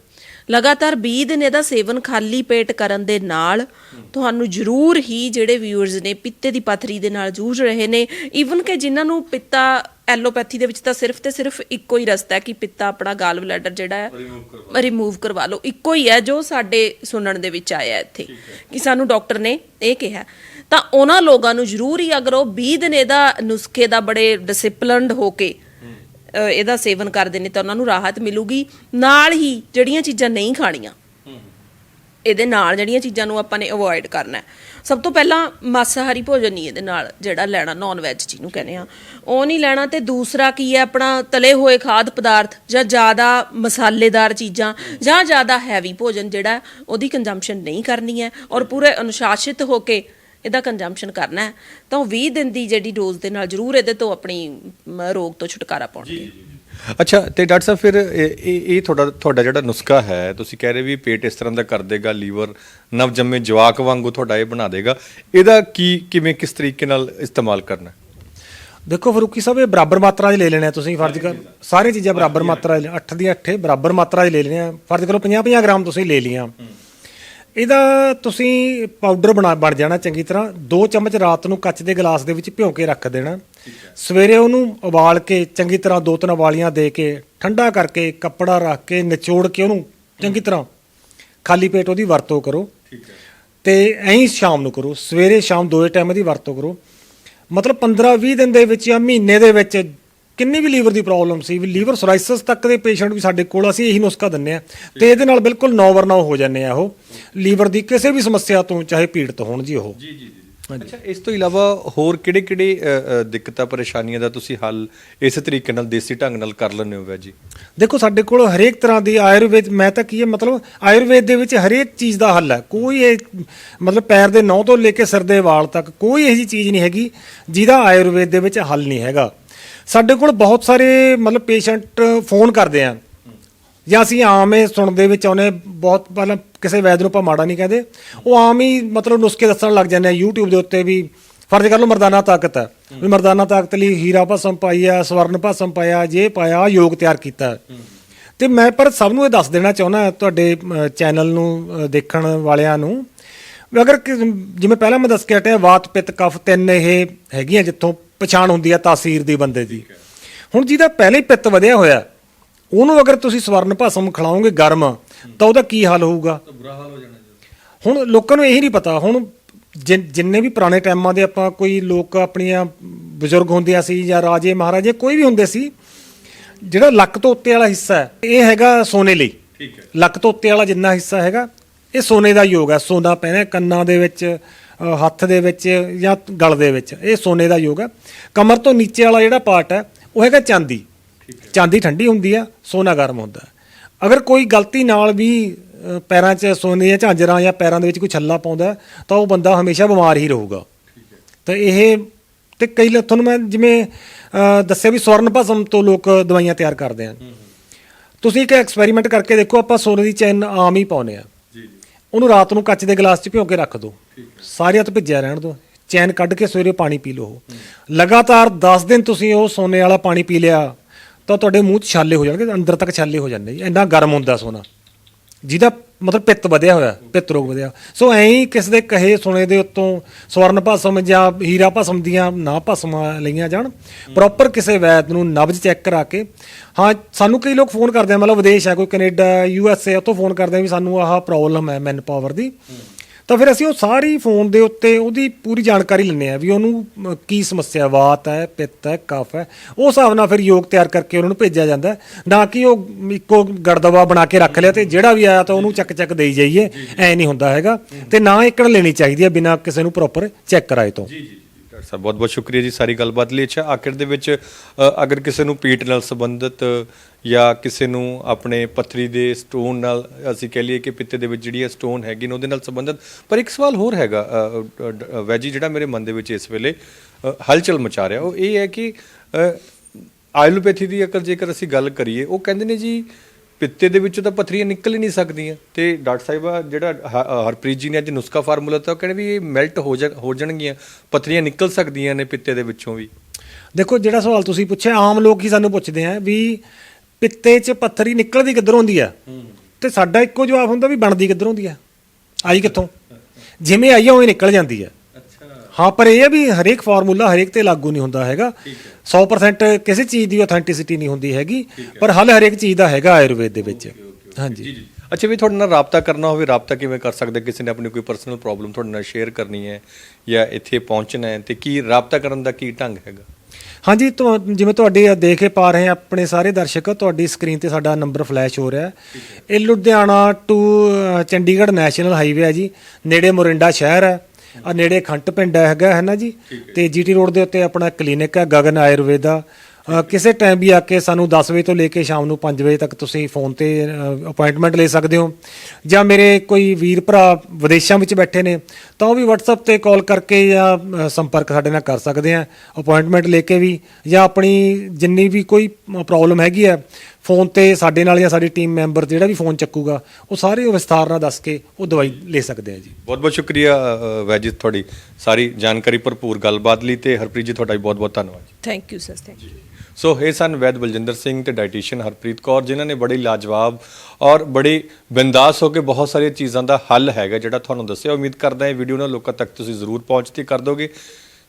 ਲਗਾਤਾਰ 20 ਦਿਨ ਇਹਦਾ ਸੇਵਨ ਖਾਲੀ ਪੇਟ ਕਰਨ ਦੇ ਨਾਲ ਤੁਹਾਨੂੰ ਜ਼ਰੂਰ ਹੀ ਜਿਹੜੇ ਵਿਊਅਰਸ ਨੇ ਪਿੱਤੇ ਦੀ ਪਥਰੀ ਦੇ ਨਾਲ ਜੂਝ ਰਹੇ ਨੇ ਈਵਨ ਕਿ ਜਿਨ੍ਹਾਂ ਨੂੰ ਪਿੱਤਾ ਐਲੋਪੈਥੀ ਦੇ ਵਿੱਚ ਤਾਂ ਸਿਰਫ ਤੇ ਸਿਰਫ ਇੱਕੋ ਹੀ ਰਸਤਾ ਹੈ ਕਿ ਪਿੱਤਾ ਆਪਣਾ ਗਾਲ ਬਲੈਡਰ ਜਿਹੜਾ ਹੈ ਰਿਮੂਵ ਕਰਵਾ ਲਓ। ਇੱਕੋ ਹੀ ਹੈ ਜੋ ਸਾਡੇ ਸੁਣਨ ਦੇ ਵਿੱਚ ਆਇਆ ਇੱਥੇ ਕਿ ਸਾਨੂੰ ਡਾਕਟਰ ਨੇ ਇਹ ਕਿਹਾ। ਤਾਂ ਉਹਨਾਂ ਲੋਕਾਂ ਨੂੰ ਜ਼ਰੂਰ ਹੀ ਅਗਰ ਉਹ 20 ਦਿਨ ਇਹਦਾ ਨੁਸਖੇ ਦਾ ਬੜੇ ਡਿਸਪਲਿਨਡ ਹੋ ਕੇ ਇਹਦਾ ਸੇਵਨ ਕਰਦੇ ਨੇ ਤਾਂ ਉਹਨਾਂ ਨੂੰ ਰਾਹਤ ਮਿਲੂਗੀ। ਨਾਲ ਹੀ ਜਿਹੜੀਆਂ ਚੀਜ਼ਾਂ ਨਹੀਂ ਖਾਣੀਆਂ ਇਹਦੇ ਨਾਲ ਜਿਹੜੀਆਂ ਚੀਜ਼ਾਂ ਨੂੰ ਆਪਾਂ ਨੇ ਅਵੋਇਡ ਕਰਨਾ ਹੈ। ਸਭ ਤੋਂ ਪਹਿਲਾਂ ਮਾਸਾਹਾਰੀ ਭੋਜਨ ਨਹੀਂ ਇਹਦੇ ਨਾਲ ਜਿਹੜਾ ਲੈਣਾ ਨਾਨ ਵੈਜ ਜਿਹਨੂੰ ਕਹਿੰਦੇ ਆ। ਉਹ ਨਹੀਂ ਲੈਣਾ ਤੇ ਦੂਸਰਾ ਕੀ ਹੈ, ਆਪਣਾ ਤਲੇ ਹੋਏ ਖਾਦ ਪਦਾਰਥ ਜਾਂ ਜ਼ਿਆਦਾ ਮਸਾਲੇਦਾਰ ਚੀਜ਼ਾਂ ਜਾਂ ਜ਼ਿਆਦਾ ਹੈਵੀ ਭੋਜਨ ਜਿਹੜਾ ਉਹਦੀ ਕੰਜ਼ੰਪਸ਼ਨ ਨਹੀਂ ਕਰਨੀ ਹੈ ਔਰ ਪੂਰੇ ਅਨੁਸ਼ਾਸਿਤ ਹੋ ਕੇ ਇਹਦਾ ਕੰਜ਼ੰਪਸ਼ਨ ਕਰਨਾ ਹੈ। ਤਾਂ ਉਹ 20 ਦਿਨ ਦੀ ਜਿਹੜੀ ਡੋਜ਼ ਦੇ ਨਾਲ ਜ਼ਰੂਰ ਇਹਦੇ ਤੋਂ ਆਪਣੀ ਰੋਗ ਤੋਂ ਛੁਟਕਾਰਾ ਪਾਉਣਗੇ। ਅੱਛਾ ਤੇ ਡਾਕਟਰ ਸਾਹਿਬ ਫਿਰ ਇਹ ਇਹ ਇਹ ਤੁਹਾਡਾ ਤੁਹਾਡਾ ਜਿਹੜਾ ਨੁਸਖਾ ਹੈ ਤੁਸੀਂ ਕਹਿ ਰਹੇ ਵੀ ਪੇਟ ਇਸ ਤਰ੍ਹਾਂ ਦਾ ਕਰ ਦੇਗਾ ਲੀਵਰ ਨਵ ਜੰਮੇ ਜਵਾਕ ਵਾਂਗੂ ਤੁਹਾਡਾ ਇਹ ਬਣਾ ਦੇਗਾ। ਇਹਦਾ ਕੀ ਕਿਵੇਂ ਕਿਸ ਤਰੀਕੇ ਨਾਲ ਇਸਤੇਮਾਲ ਕਰਨਾ? ਦੇਖੋ ਫਰੂਕੀ ਸਾਹਿਬ ਇਹ ਬਰਾਬਰ ਮਾਤਰਾ 'ਚ ਲੈ ਲੈਣੇ ਆ ਤੁਸੀਂ ਫਰਜ਼ ਕਰ ਸਾਰੀਆਂ ਚੀਜ਼ਾਂ ਬਰਾਬਰ ਮਾਤਰਾ 'ਚ 8 ਦੀ 8 ਬਰਾਬਰ ਮਾਤਰਾ 'ਚ ਲੈ ਲੈਣੇ ਆ। ਫਰਜ਼ ਕਰੋ 50 50 ਗ੍ਰਾਮ ਤੁਸੀਂ ਲੈ ਲੀਆਂ ਇਹਦਾ ਤੁਸੀਂ ਪਾਊਡਰ ਬਣਾ ਬਣ ਜਾਣਾ ਚੰਗੀ ਤਰ੍ਹਾਂ। ਦੋ ਚਮਚ ਰਾਤ ਨੂੰ ਕੱਚ ਦੇ ਗਲਾਸ ਦੇ ਵਿੱਚ ਭਿਓ ਕੇ ਰੱਖ ਦੇਣਾ। ਸਵੇਰੇ ਉਹਨੂੰ ਉਬਾਲ ਕੇ ਚੰਗੀ ਤਰ੍ਹਾਂ ਦੋ ਤਿੰਨ ਉਬਾਲੀਆਂ ਦੇ ਕੇ ਠੰਡਾ ਕਰਕੇ ਕੱਪੜਾ ਰੱਖ ਕੇ ਨਿਚੋੜ ਕੇ ਉਹਨੂੰ ਚੰਗੀ ਤਰ੍ਹਾਂ ਖਾਲੀ ਪੇਟ ਉਹਦੀ ਵਰਤੋਂ ਕਰੋ। ਤੇ ਐਂ ਹੀ ਸ਼ਾਮ ਨੂੰ ਕਰੋ। ਸਵੇਰੇ ਸ਼ਾਮ ਦੋਏ ਟਾਈਮ ਦੀ ਵਰਤੋਂ ਕਰੋ। ਮਤਲਬ 15-20 ਦਿਨ ਦੇ ਵਿੱਚ ਜਾਂ ਮਹੀਨੇ ਦੇ ਵਿੱਚ ਕਿੰਨੀ ਵੀ ਲੀਵਰ ਦੀ ਪ੍ਰੋਬਲਮ ਸੀ ਵੀ ਲੀਵਰ ਸੋਰਾਇਸਿਸ ਤੱਕ ਦੇ ਪੇਸ਼ੈਂਟ ਵੀ ਸਾਡੇ ਕੋਲ ਅਸੀਂ ਇਹੀ ਨੁਸਖਾ ਦਿੰਨੇ ਆ ਤੇ ਇਹਦੇ ਨਾਲ ਬਿਲਕੁਲ ਨੌਵਰ ਨੌ ਹੋ ਜਾਂਦੇ ਆ ਉਹ। ਲੀਵਰ ਦੀ ਕਿਸੇ ਵੀ ਸਮੱਸਿਆ ਤੋਂ ਚਾਹੇ ਪੀੜਤ ਹੋਣ ਜੀ ਉਹ। ਜੀ ਜੀ ਜੀ ਅੱਛਾ ਇਸ ਤੋਂ ਇਲਾਵਾ ਹੋਰ ਕਿਹੜੇ ਕਿਹੜੇ ਦਿੱਕਤਾਂ ਪਰੇਸ਼ਾਨੀਆਂ ਦਾ ਤੁਸੀਂ ਹੱਲ ਇਸੇ ਤਰੀਕੇ ਨਾਲ ਦੇਸੀ ਢੰਗ ਨਾਲ ਕਰ ਲੈਂਦੇ ਹੋ ਜੀ? ਦੇਖੋ ਸਾਡੇ ਕੋਲ ਹਰੇਕ ਤਰ੍ਹਾਂ ਦੀ ਆਯੁਰਵੇਦ ਮੈਂ ਤਾਂ ਕੀ ਹੈ ਮਤਲਬ ਆਯੁਰਵੇਦ ਦੇ ਵਿੱਚ ਹਰੇਕ ਚੀਜ਼ ਦਾ ਹੱਲ ਹੈ। ਕੋਈ ਇਹ ਮਤਲਬ ਪੈਰ ਦੇ ਨਹੁੰ ਤੋਂ ਲੈ ਕੇ ਸਿਰ ਦੇ ਵਾਲ ਤੱਕ ਕੋਈ ਇਹੋ ਜਿਹੀ ਚੀਜ਼ ਨਹੀਂ ਹੈਗੀ ਜਿਹਦਾ ਆਯੁਰਵੇਦ ਦੇ ਵਿੱਚ ਹੱਲ ਨਹੀਂ ਹੈਗਾ। ਸਾਡੇ ਕੋਲ ਬਹੁਤ ਸਾਰੇ ਮਤਲਬ ਪੇਸ਼ੈਂਟ ਫੋਨ ਕਰਦੇ ਆ। ਜਾਂ ਅਸੀਂ ਆਮ ਇਹ ਸੁਣਦੇ ਵਿੱਚ ਆਉਨੇ ਬਹੁਤ ਪਹਿਲਾਂ ਕਿਸੇ ਵੈਦ ਨੂੰ ਆਪਾਂ ਮਾੜਾ ਨਹੀਂ ਕਹਿੰਦੇ। ਉਹ ਆਮ ਹੀ ਮਤਲਬ ਨੁਸਖੇ ਦੱਸਣ ਲੱਗ ਜਾਂਦੇ ਆ, YouTube ਦੇ ਉੱਤੇ ਵੀ ਫਰਜ਼ ਕਰ ਲਓ ਮਰਦਾਨਾ ਤਾਕਤ ਹੈ ਵੀ ਮਰਦਾਨਾ ਤਾਕਤ ਲਈ ਹੀਰਾ ਭਸਮ ਪਾਈ ਆ ਸਵਰਨ ਭਸਮ ਪਾਇਆ, ਜੇ ਪਾਇਆ ਯੋਗ ਤਿਆਰ ਕੀਤਾ। ਤੇ ਮੈਂ ਪਰ ਸਭ ਨੂੰ ਇਹ ਦੱਸ ਦੇਣਾ ਚਾਹੁੰਦਾ ਤੁਹਾਡੇ ਚੈਨਲ ਨੂੰ ਦੇਖਣ ਵਾਲਿਆਂ ਨੂੰ। ਅਗਰ ਕਿ- ਜਿਵੇਂ ਪਹਿਲਾਂ ਮੈਂ ਦੱਸ ਕੇ ਹਟਿਆ, ਵਾਤ, ਪਿੱਤ, ਕਫ ਤਿੰਨ ਇਹ ਹੈਗੀਆਂ ਜਿੱਥੋਂ ਪਛਾਣ ਹੁੰਦੀ ਆ ਤਾਸੀਰ ਦੀ ਬੰਦੇ ਦੀ। ਹੁਣ ਜਿਹਦਾ ਪਹਿਲੇ ਹੀ ਪਿੱਤ ਵਧਿਆ ਹੋਇਆ ਉਹਨੂੰ ਅਗਰ ਤੁਸੀਂ ਸਵਰਨ ਭਸਮ ਖਿਲਾਓਗੇ ਗਰਮ ਤਾਂ ਉਹਦਾ ਕੀ ਹਾਲ ਹੋਊਗਾ? ਬੁਰਾ ਹਾਲ ਹੋ ਜਾਣਾ ਹੁਣ ਲੋਕਾਂ ਨੂੰ ਇਹੀ ਨਹੀਂ ਪਤਾ ਹੁਣ ਜਿਨ- ਵੀ ਪੁਰਾਣੇ ਟਾਈਮਾਂ ਦੇ ਆਪਾਂ ਕੋਈ ਲੋਕ ਆਪਣੀਆਂ ਬਜ਼ੁਰਗ ਹੁੰਦੇ ਸੀ ਜਾਂ ਰਾਜੇ ਮਹਾਰਾਜੇ ਕੋਈ ਵੀ ਹੁੰਦੇ ਸੀ ਜਿਹੜਾ ਲੱਕ ਤੋਂ ਉੱਤੇ ਵਾਲਾ ਹਿੱਸਾ ਹੈ ਇਹ ਹੈਗਾ ਸੋਨੇ ਲਈ। ਠੀਕ ਹੈ। ਲੱਕ ਤੋਂ ਉੱਤੇ ਵਾਲਾ ਜਿੰਨਾ ਹਿੱਸਾ ਹੈਗਾ ਇਹ ਸੋਨੇ ਦਾ ਯੋਗ ਹੈ ਸੋਨਾ ਪਹਿਨੇ ਕੰਨਾਂ ਦੇ ਵਿੱਚ ਹੱਥ ਦੇ ਵਿੱਚ ਜਾਂ ਗਲ ਦੇ ਵਿੱਚ। ਇਹ ਸੋਨੇ ਦਾ ਯੋਗ ਹੈ। ਕਮਰ ਤੋਂ ਨੀਚੇ ਵਾਲਾ ਜਿਹੜਾ ਪਾਰਟ ਹੈ ਉਹ ਹੈਗਾ ਚਾਂਦੀ। ਚਾਂਦੀ ਠੰਡੀ ਹੁੰਦੀ ਆ ਸੋਨਾ ਗਰਮ ਹੁੰਦਾ ਹੈ। ਅਗਰ ਕੋਈ ਗਲਤੀ ਨਾਲ ਵੀ ਪੈਰਾਂ 'ਚ ਸੋਨੇ ਦੀਆਂ ਝਾਂਜਰਾਂ ਜਾਂ ਪੈਰਾਂ ਦੇ ਵਿੱਚ ਕੋਈ ਛੱਲਾ ਪਾਉਂਦਾ ਤਾਂ ਉਹ ਬੰਦਾ ਹਮੇਸ਼ਾ ਬਿਮਾਰ ਹੀ ਰਹੂਗਾ। ਤਾਂ ਇਹ ਤੇ ਕਈ ਲੋਕ ਤੁਹਾਨੂੰ ਮੈਂ ਜਿਵੇਂ ਦੱਸਿਆ ਵੀ ਸਵਰਨ ਭਸਮ ਤੋਂ ਲੋਕ ਦਵਾਈਆਂ ਤਿਆਰ ਕਰਦੇ ਆ ਤੁਸੀਂ ਇੱਕ ਐਕਸਪੈਰੀਮੈਂਟ ਕਰਕੇ ਦੇਖੋ ਆਪਾਂ ਸੋਨੇ ਦੀ ਚੈਨ ਆਮ ਹੀ ਪਾਉਨੇ ਆ ਜੀ ਜੀ। ਉਹਨੂੰ ਰਾਤ ਨੂੰ ਕੱਚ ਦੇ ਗਲਾਸ 'ਚ ਭਿਓ ਕੇ ਰੱਖ ਦਿਓ। ਸਾਰਿਆਂ ਤੋਂ ਭਿੱਜਿਆ ਰਹਿਣ ਦਿਓ। ਚੈਨ ਕੱਢ ਕੇ ਸਵੇਰੇ ਪਾਣੀ ਪੀ ਲਓ। ਉਹ। ਲਗਾਤਾਰ 10 ਦਿਨ ਤੁਸੀਂ ਉਹ ਸੋਨੇ ਵਾਲਾ ਪਾਣੀ ਪੀ ਲਿਆ, ਤਾਂ ਤੁਹਾਡੇ ਮੂੰਹ 'ਚ ਛਾਲੇ ਹੋ ਜਾਣਗੇ, ਅੰਦਰ ਤੱਕ ਛਾਲੇ ਹੋ ਜਾਂਦੇ ਜੀ। ਇੰਨਾ ਗਰਮ ਹੁੰਦਾ ਸੋਨਾ। ਜਿਹਦਾ ਮਤਲਬ ਪਿੱਤ ਵਧਿਆ ਹੋਇਆ, ਪਿੱਤ ਰੋਗ ਵਧਿਆ। ਸੋ ਐਂ ਹੀ ਕਿਸੇ ਦੇ ਕਹੇ ਸੁਣੇ ਦੇ ਉੱਤੋਂ ਸਵਰਨ ਭਸਮ ਜਾਂ ਹੀਰਾ ਭਸਮ ਦੀਆਂ ਨਾ ਭਸਮਾਂ ਲਈਆਂ ਜਾਣ। ਪ੍ਰੋਪਰ ਕਿਸੇ ਵੈਦ ਨੂੰ ਨਬਜ ਚੈੱਕ ਕਰਾ ਕੇ। ਹਾਂ, ਸਾਨੂੰ ਕਈ ਲੋਕ ਫੋਨ ਕਰਦੇ ਆ, ਮਤਲਬ ਵਿਦੇਸ਼ ਹੈ ਕੋਈ ਕੈਨੇਡਾ, ਯੂ ਐਸ ਏ, ਉੱਥੋਂ ਫੋਨ ਕਰਦੇ ਆ ਵੀ ਸਾਨੂੰ ਆਹ ਪ੍ਰੋਬਲਮ ਹੈ ਮੈਨ ਪਾਵਰ ਦੀ। ਤਾਂ ਫਿਰ ਅਸੀਂ ਉਹ ਸਾਰੀ ਫੋਨ ਦੇ ਉੱਤੇ ਉਹਦੀ ਪੂਰੀ ਜਾਣਕਾਰੀ ਲੈਂਦੇ ਆ ਵੀ ਉਹਨੂੰ ਕੀ ਸਮੱਸਿਆ ਵਾਤ ਹੈ ਪਿੱਤ ਹੈ ਕਫ ਹੈ। ਉਸ ਹਿਸਾਬ ਨਾਲ ਫਿਰ ਯੋਗ ਤਿਆਰ ਕਰਕੇ ਉਹਨਾਂ ਨੂੰ ਭੇਜਿਆ ਜਾਂਦਾ। ਨਾ ਕਿ ਉਹ ਇੱਕੋ ਗੜਦਵਾ ਬਣਾ ਕੇ ਰੱਖ ਲਿਆ ਤੇ ਜਿਹੜਾ ਵੀ ਆਇਆ ਤਾਂ ਉਹਨੂੰ ਚੱਕ ਚੱਕ ਦੇਈ ਜਾਈਏ। ਐ ਨਹੀਂ ਹੁੰਦਾ ਹੈਗਾ। ਤੇ ਨਾ ਇਕੜ ਲੈਣੀ ਚਾਹੀਦੀ ਹੈ ਬਿਨਾਂ ਕਿਸੇ ਨੂੰ ਪ੍ਰੋਪਰ ਚੈੱਕ ਕਰਾਏ ਤੋਂ। ਜੀ ਜੀ ਡਾਕਟਰ ਸਾਹਿਬ ਬਹੁਤ ਬਹੁਤ ਸ਼ੁਕਰੀਆ ਜੀ ਸਾਰੀ ਗੱਲਬਾਤ ਲਈ। ਅੱਛਾ ਆਖਿਰ ਦੇ ਵਿੱਚ ਅਗਰ ਕਿਸੇ ਨੂੰ ਪੇਟ ਨਾਲ ਸੰਬੰਧਿਤ ਜਾਂ ਕਿਸੇ ਨੂੰ ਆਪਣੇ ਪੱਥਰੀ ਦੇ ਸਟੋਨ ਨਾਲ ਅਸੀਂ ਕਹਿ ਲਈਏ ਕਿ ਪਿੱਤੇ ਦੇ ਵਿੱਚ ਜਿਹੜੀ ਹੈ ਸਟੋਨ ਹੈਗੀ ਨੇ ਉਹਦੇ ਨਾਲ ਸੰਬੰਧਿਤ। ਪਰ ਇੱਕ ਸਵਾਲ ਹੋਰ ਹੈਗਾ ਵੈਜੀ ਜਿਹੜਾ ਮੇਰੇ ਮਨ ਦੇ ਵਿੱਚ ਇਸ ਵੇਲੇ ਹਲਚਲ ਮਚਾ ਰਿਹਾ। ਉਹ ਇਹ ਹੈ ਕਿ ਆਇਲੋਪੈਥੀ ਦੀ ਅਕਲ ਜੇਕਰ ਅਸੀਂ ਗੱਲ ਕਰੀਏ, ਉਹ ਕਹਿੰਦੇ ਨੇ ਜੀ, ਪਿੱਤੇ ਦੇ ਵਿੱਚੋਂ ਤਾਂ ਪੱਥਰੀਆਂ ਨਿਕਲ ਹੀ ਨਹੀਂ ਸਕਦੀਆਂ। ਤੇ ਡਾਕਟਰ ਸਾਹਿਬਾ ਜਿਹੜਾ ਹ- ਹਰਪ੍ਰੀਤ ਜੀ ਨੇ ਅੱਜ ਨੁਸਖਾ ਫਾਰਮੂਲਾ ਤਾਂ ਉਹ ਕਹਿੰਦੇ ਵੀ ਇਹ ਮੈਲਟ ਹੋ ਜਾ, ਹੋ ਜਾਣਗੀਆਂ, ਪੱਥਰੀਆਂ ਨਿਕਲ ਸਕਦੀਆਂ ਨੇ ਪਿੱਤੇ ਦੇ ਵਿੱਚੋਂ ਵੀ। ਦੇਖੋ, ਜਿਹੜਾ ਸਵਾਲ ਤੁਸੀਂ ਪੁੱਛਿਆ, ਆਮ ਲੋਕ ਹੀ ਸਾਨੂੰ ਪੁੱਛਦੇ ਆ ਵੀ ਪਿੱਤੇ 'ਚ ਪੱਥਰੀ ਨਿਕਲਦੀ ਕਿੱਧਰੋਂ ਹੁੰਦੀ ਆ? ਤੇ ਸਾਡਾ ਇੱਕੋ ਜਵਾਬ ਹੁੰਦਾ ਵੀ ਬਣਦੀ ਕਿੱਧਰੋਂ ਹੁੰਦੀ ਆ? ਆਈ ਕਿੱਥੋਂ? ਜਿਵੇਂ ਆਈ ਆ ਉਵੇਂ ਨਿਕਲ ਜਾਂਦੀ ਆ। ਹਾਂ ਪਰ ਇਹ ਆ ਵੀ ਹਰੇਕ ਫਾਰਮੂਲਾ ਹਰੇਕ ਤੇ ਲਾਗੂ ਨਹੀਂ ਹੁੰਦਾ ਹੈਗਾ। 100% ਕਿਸੇ ਚੀਜ਼ ਦੀ ਆਥੈਂਟਿਸਿਟੀ ਨਹੀਂ ਹੁੰਦੀ ਹੈਗੀ ਪਰ ਹੱਲ ਹਰੇਕ ਚੀਜ਼ ਦਾ ਹੈਗਾ ਆਯੁਰਵੇਦ ਦੇ ਵਿੱਚ। ਹਾਂਜੀ। ਅੱਛਾ ਵੀ ਤੁਹਾਡੇ ਨਾਲ ਰਾਬਤਾ ਕਰਨਾ ਹੋਵੇ ਰਾਬਤਾ ਕਿਵੇਂ ਕਰ ਸਕਦੇ? ਕਿਸੇ ਨੇ ਆਪਣੀ ਕੋਈ ਪਰਸਨਲ ਪ੍ਰੋਬਲਮ ਤੁਹਾਡੇ ਨਾਲ ਸ਼ੇਅਰ ਕਰਨੀ ਹੈ ਜਾਂ ਇੱਥੇ ਪਹੁੰਚਣਾ ਹੈ ਤੇ ਕੀ ਰਾਬਤਾ ਕਰਨ ਦਾ ਕੀ ਢੰਗ ਹੈਗਾ? ਹਾਂਜੀ ਤੁਹਾ- ਜਿਵੇਂ ਤੁਹਾਡੇ ਦੇਖ ਕੇ ਪਾ ਰਹੇ ਆ ਆਪਣੇ ਸਾਰੇ ਦਰਸ਼ਕ ਤੁਹਾਡੀ ਸਕਰੀਨ ਤੇ ਸਾਡਾ ਨੰਬਰ ਫਲੈਸ਼ ਹੋ ਰਿਹਾ ਹੈ। ਇਹ Ludhiana to uh, Chandigarh national highway ਹੈ ਜੀ। ਨੇੜੇ ਮੋਰਿੰਡਾ ਸ਼ਹਿਰ ਹੈ। ਆ ਨੇੜੇ ਖੰਟ ਪਿੰਡ ਹੈਗਾ ਹੈ ਨਾ ਜੀ? ਤੇ ਜੀਟੀ ਰੋਡ ਦੇ ਉੱਤੇ ਆਪਣਾ ਕਲੀਨਿਕ ਹੈ ਗਗਨ ਆਯੁਰਵੇਦਾ। ਕਿਸੇ ਟਾਈਮ ਵੀ ਆ ਕੇ ਸਾਨੂੰ 10 ਵਜੇ ਤੋਂ ਲੈ ਕੇ ਸ਼ਾਮ ਨੂੰ 5 ਵਜੇ ਤੱਕ ਤੁਸੀਂ ਫੋਨ ਤੇ ਅਪਾਇੰਟਮੈਂਟ ਲੈ ਸਕਦੇ ਹੋ। ਜਾਂ ਮੇਰੇ ਕੋਈ ਵੀਰ ਭਰਾ ਵਿਦੇਸ਼ਾਂ ਵਿੱਚ ਬੈਠੇ ਨੇ ਤਾਂ ਉਹ ਵੀ WhatsApp ਤੇ ਕਾਲ ਕਰਕੇ ਜਾਂ ਸੰਪਰਕ ਸਾਡੇ ਨਾਲ ਕਰ ਸਕਦੇ ਆ। ਅਪਾਇੰਟਮੈਂਟ ਲੈ ਕੇ ਵੀ ਜਾਂ ਆਪਣੀ ਜਿੰਨੀ ਵੀ ਕੋਈ ਪ੍ਰੋਬਲਮ ਹੈਗੀ ਆ ਫੋਨ ਤੇ ਸਾਡੇ ਨਾਲ ਜਾਂ ਸਾਡੀ ਟੀਮ ਮੈਂਬਰ ਜਿਹੜਾ ਵੀ ਫੋਨ ਚੱਕੂਗਾ ਉਹ ਸਾਰੇ ਉਹ ਵਿਸਥਾਰ ਨਾਲ ਦੱਸ ਕੇ ਉਹ ਦਵਾਈ ਲੈ ਸਕਦੇ ਆ ਜੀ। ਬਹੁਤ ਬਹੁਤ ਸ਼ੁਕਰੀਆ ਅ, ਵੈਜੀ ਤੁਹਾਡੀ ਸਾਰੀ ਜਾਣਕਾਰੀ ਭਰਪੂਰ ਗੱਲਬਾਤ ਲਈ ਤੇ ਹਰਪ੍ਰੀਤ ਜੀ ਤੁਹਾਡਾ ਵੀ ਬਹੁਤ ਬਹੁਤ ਧੰਨਵਾਦ thank you sir thank you so ਇਹ ਸਨ ਵੈਦ ਬਲਜਿੰਦਰ ਸਿੰਘ ਤੇ ਡਾਈਟੀਸ਼ੀਅਨ ਹਰਪ੍ਰੀਤ ਕੌਰ, ਜਿਨ੍ਹਾਂ ਨੇ ਬੜੀ ਲਾਜਵਾਬ ਔਰ ਬੜੇ ਬਿੰਦਾਸ ਹੋ ਕੇ ਬਹੁਤ ਸਾਰੀਆਂ ਚੀਜ਼ਾਂ ਦਾ ਹੱਲ ਹੈਗਾ ਜਿਹੜਾ ਤੁਹਾਨੂੰ ਦੱਸਿਆ। ਉਮੀਦ ਕਰਦਾ ਹਾਂ ਇਹ ਵੀਡੀਓ ਨਾਲ ਲੋਕਾਂ ਤੱਕ ਤੁਸੀਂ ਜ਼ਰੂਰ ਪਹੁੰਚਤੀ ਕਰ ਦੋਗੇ।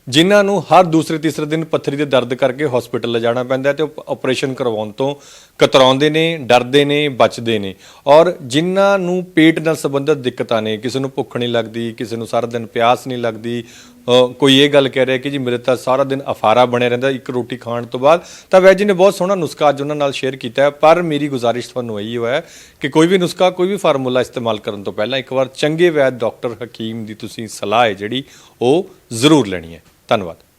ਜਿਨ੍ਹਾਂ ਨੂੰ ਹਰ ਦੂਸਰੇ ਤੀਸਰੇ ਦਿਨ ਪੱਥਰੀ ਦੇ ਦਰਦ ਕਰਕੇ ਹਸਪੀਟਲ ਲਿਜਾਣਾ ਪੈਂਦਾ ਹੈ ਤੇ ਆਪਰੇਸ਼ਨ ਕਰਵਾਉਣ ਤੋਂ ਕਤਰਾਉਂਦੇ ਨੇ, ਡਰਦੇ ਨੇ, ਬਚਦੇ ਨੇ। ਔਰ ਜਿਨ੍ਹਾਂ ਨੂੰ ਪੇਟ ਨਾਲ ਸੰਬੰਧਿਤ ਦਿੱਕਤਾਂ ਨੇ, ਕਿਸੇ ਨੂੰ ਭੁੱਖ ਨਹੀਂ ਲੱਗਦੀ, ਕਿਸੇ ਨੂੰ ਸਾਰਾ ਦਿਨ ਪਿਆਸ ਨਹੀਂ ਲੱਗਦੀ ਕੋਈ ਇਹ ਗੱਲ ਕਹਿ ਰਿਹਾ ਕਿ ਜੀ ਮੇਰੇ ਤਾਂ ਸਾਰਾ ਦਿਨ ਅਫਾਰਾ ਬਣਿਆ ਰਹਿੰਦਾ, ਇੱਕ ਰੋਟੀ ਖਾਣ ਤੋਂ ਬਾਅਦ। ਤਾਂ ਵੈਜ ਜੀ ਨੇ ਬਹੁਤ ਸੋਹਣਾ ਨੁਸਖਾ ਅੱਜ ਉਹਨਾਂ ਨਾਲ ਸ਼ੇਅਰ ਕੀਤਾ ਹੈ, ਪਰ ਮੇਰੀ ਗੁਜ਼ਾਰਿਸ਼ ਤੁਹਾਨੂੰ ਇਹੀ ਹੋਇਆ ਕਿ ਕੋਈ ਵੀ ਨੁਸਖਾ, ਕੋਈ ਵੀ ਫਾਰਮੂਲਾ ਇਸਤੇਮਾਲ ਕਰਨ ਤੋਂ ਪਹਿਲਾਂ ਇੱਕ ਵਾਰ ਚੰਗੇ ਵੈਦ ਡਾਕਟਰ ਹਕੀਮ ਦੀ ਤੁਸੀਂ ਸਲਾਹ ਹੈ ਜਿਹੜੀ, ਉਹ ਜ਼ਰੂਰ ਲੈਣੀ ਹੈ। ਧੰਨਵਾਦ।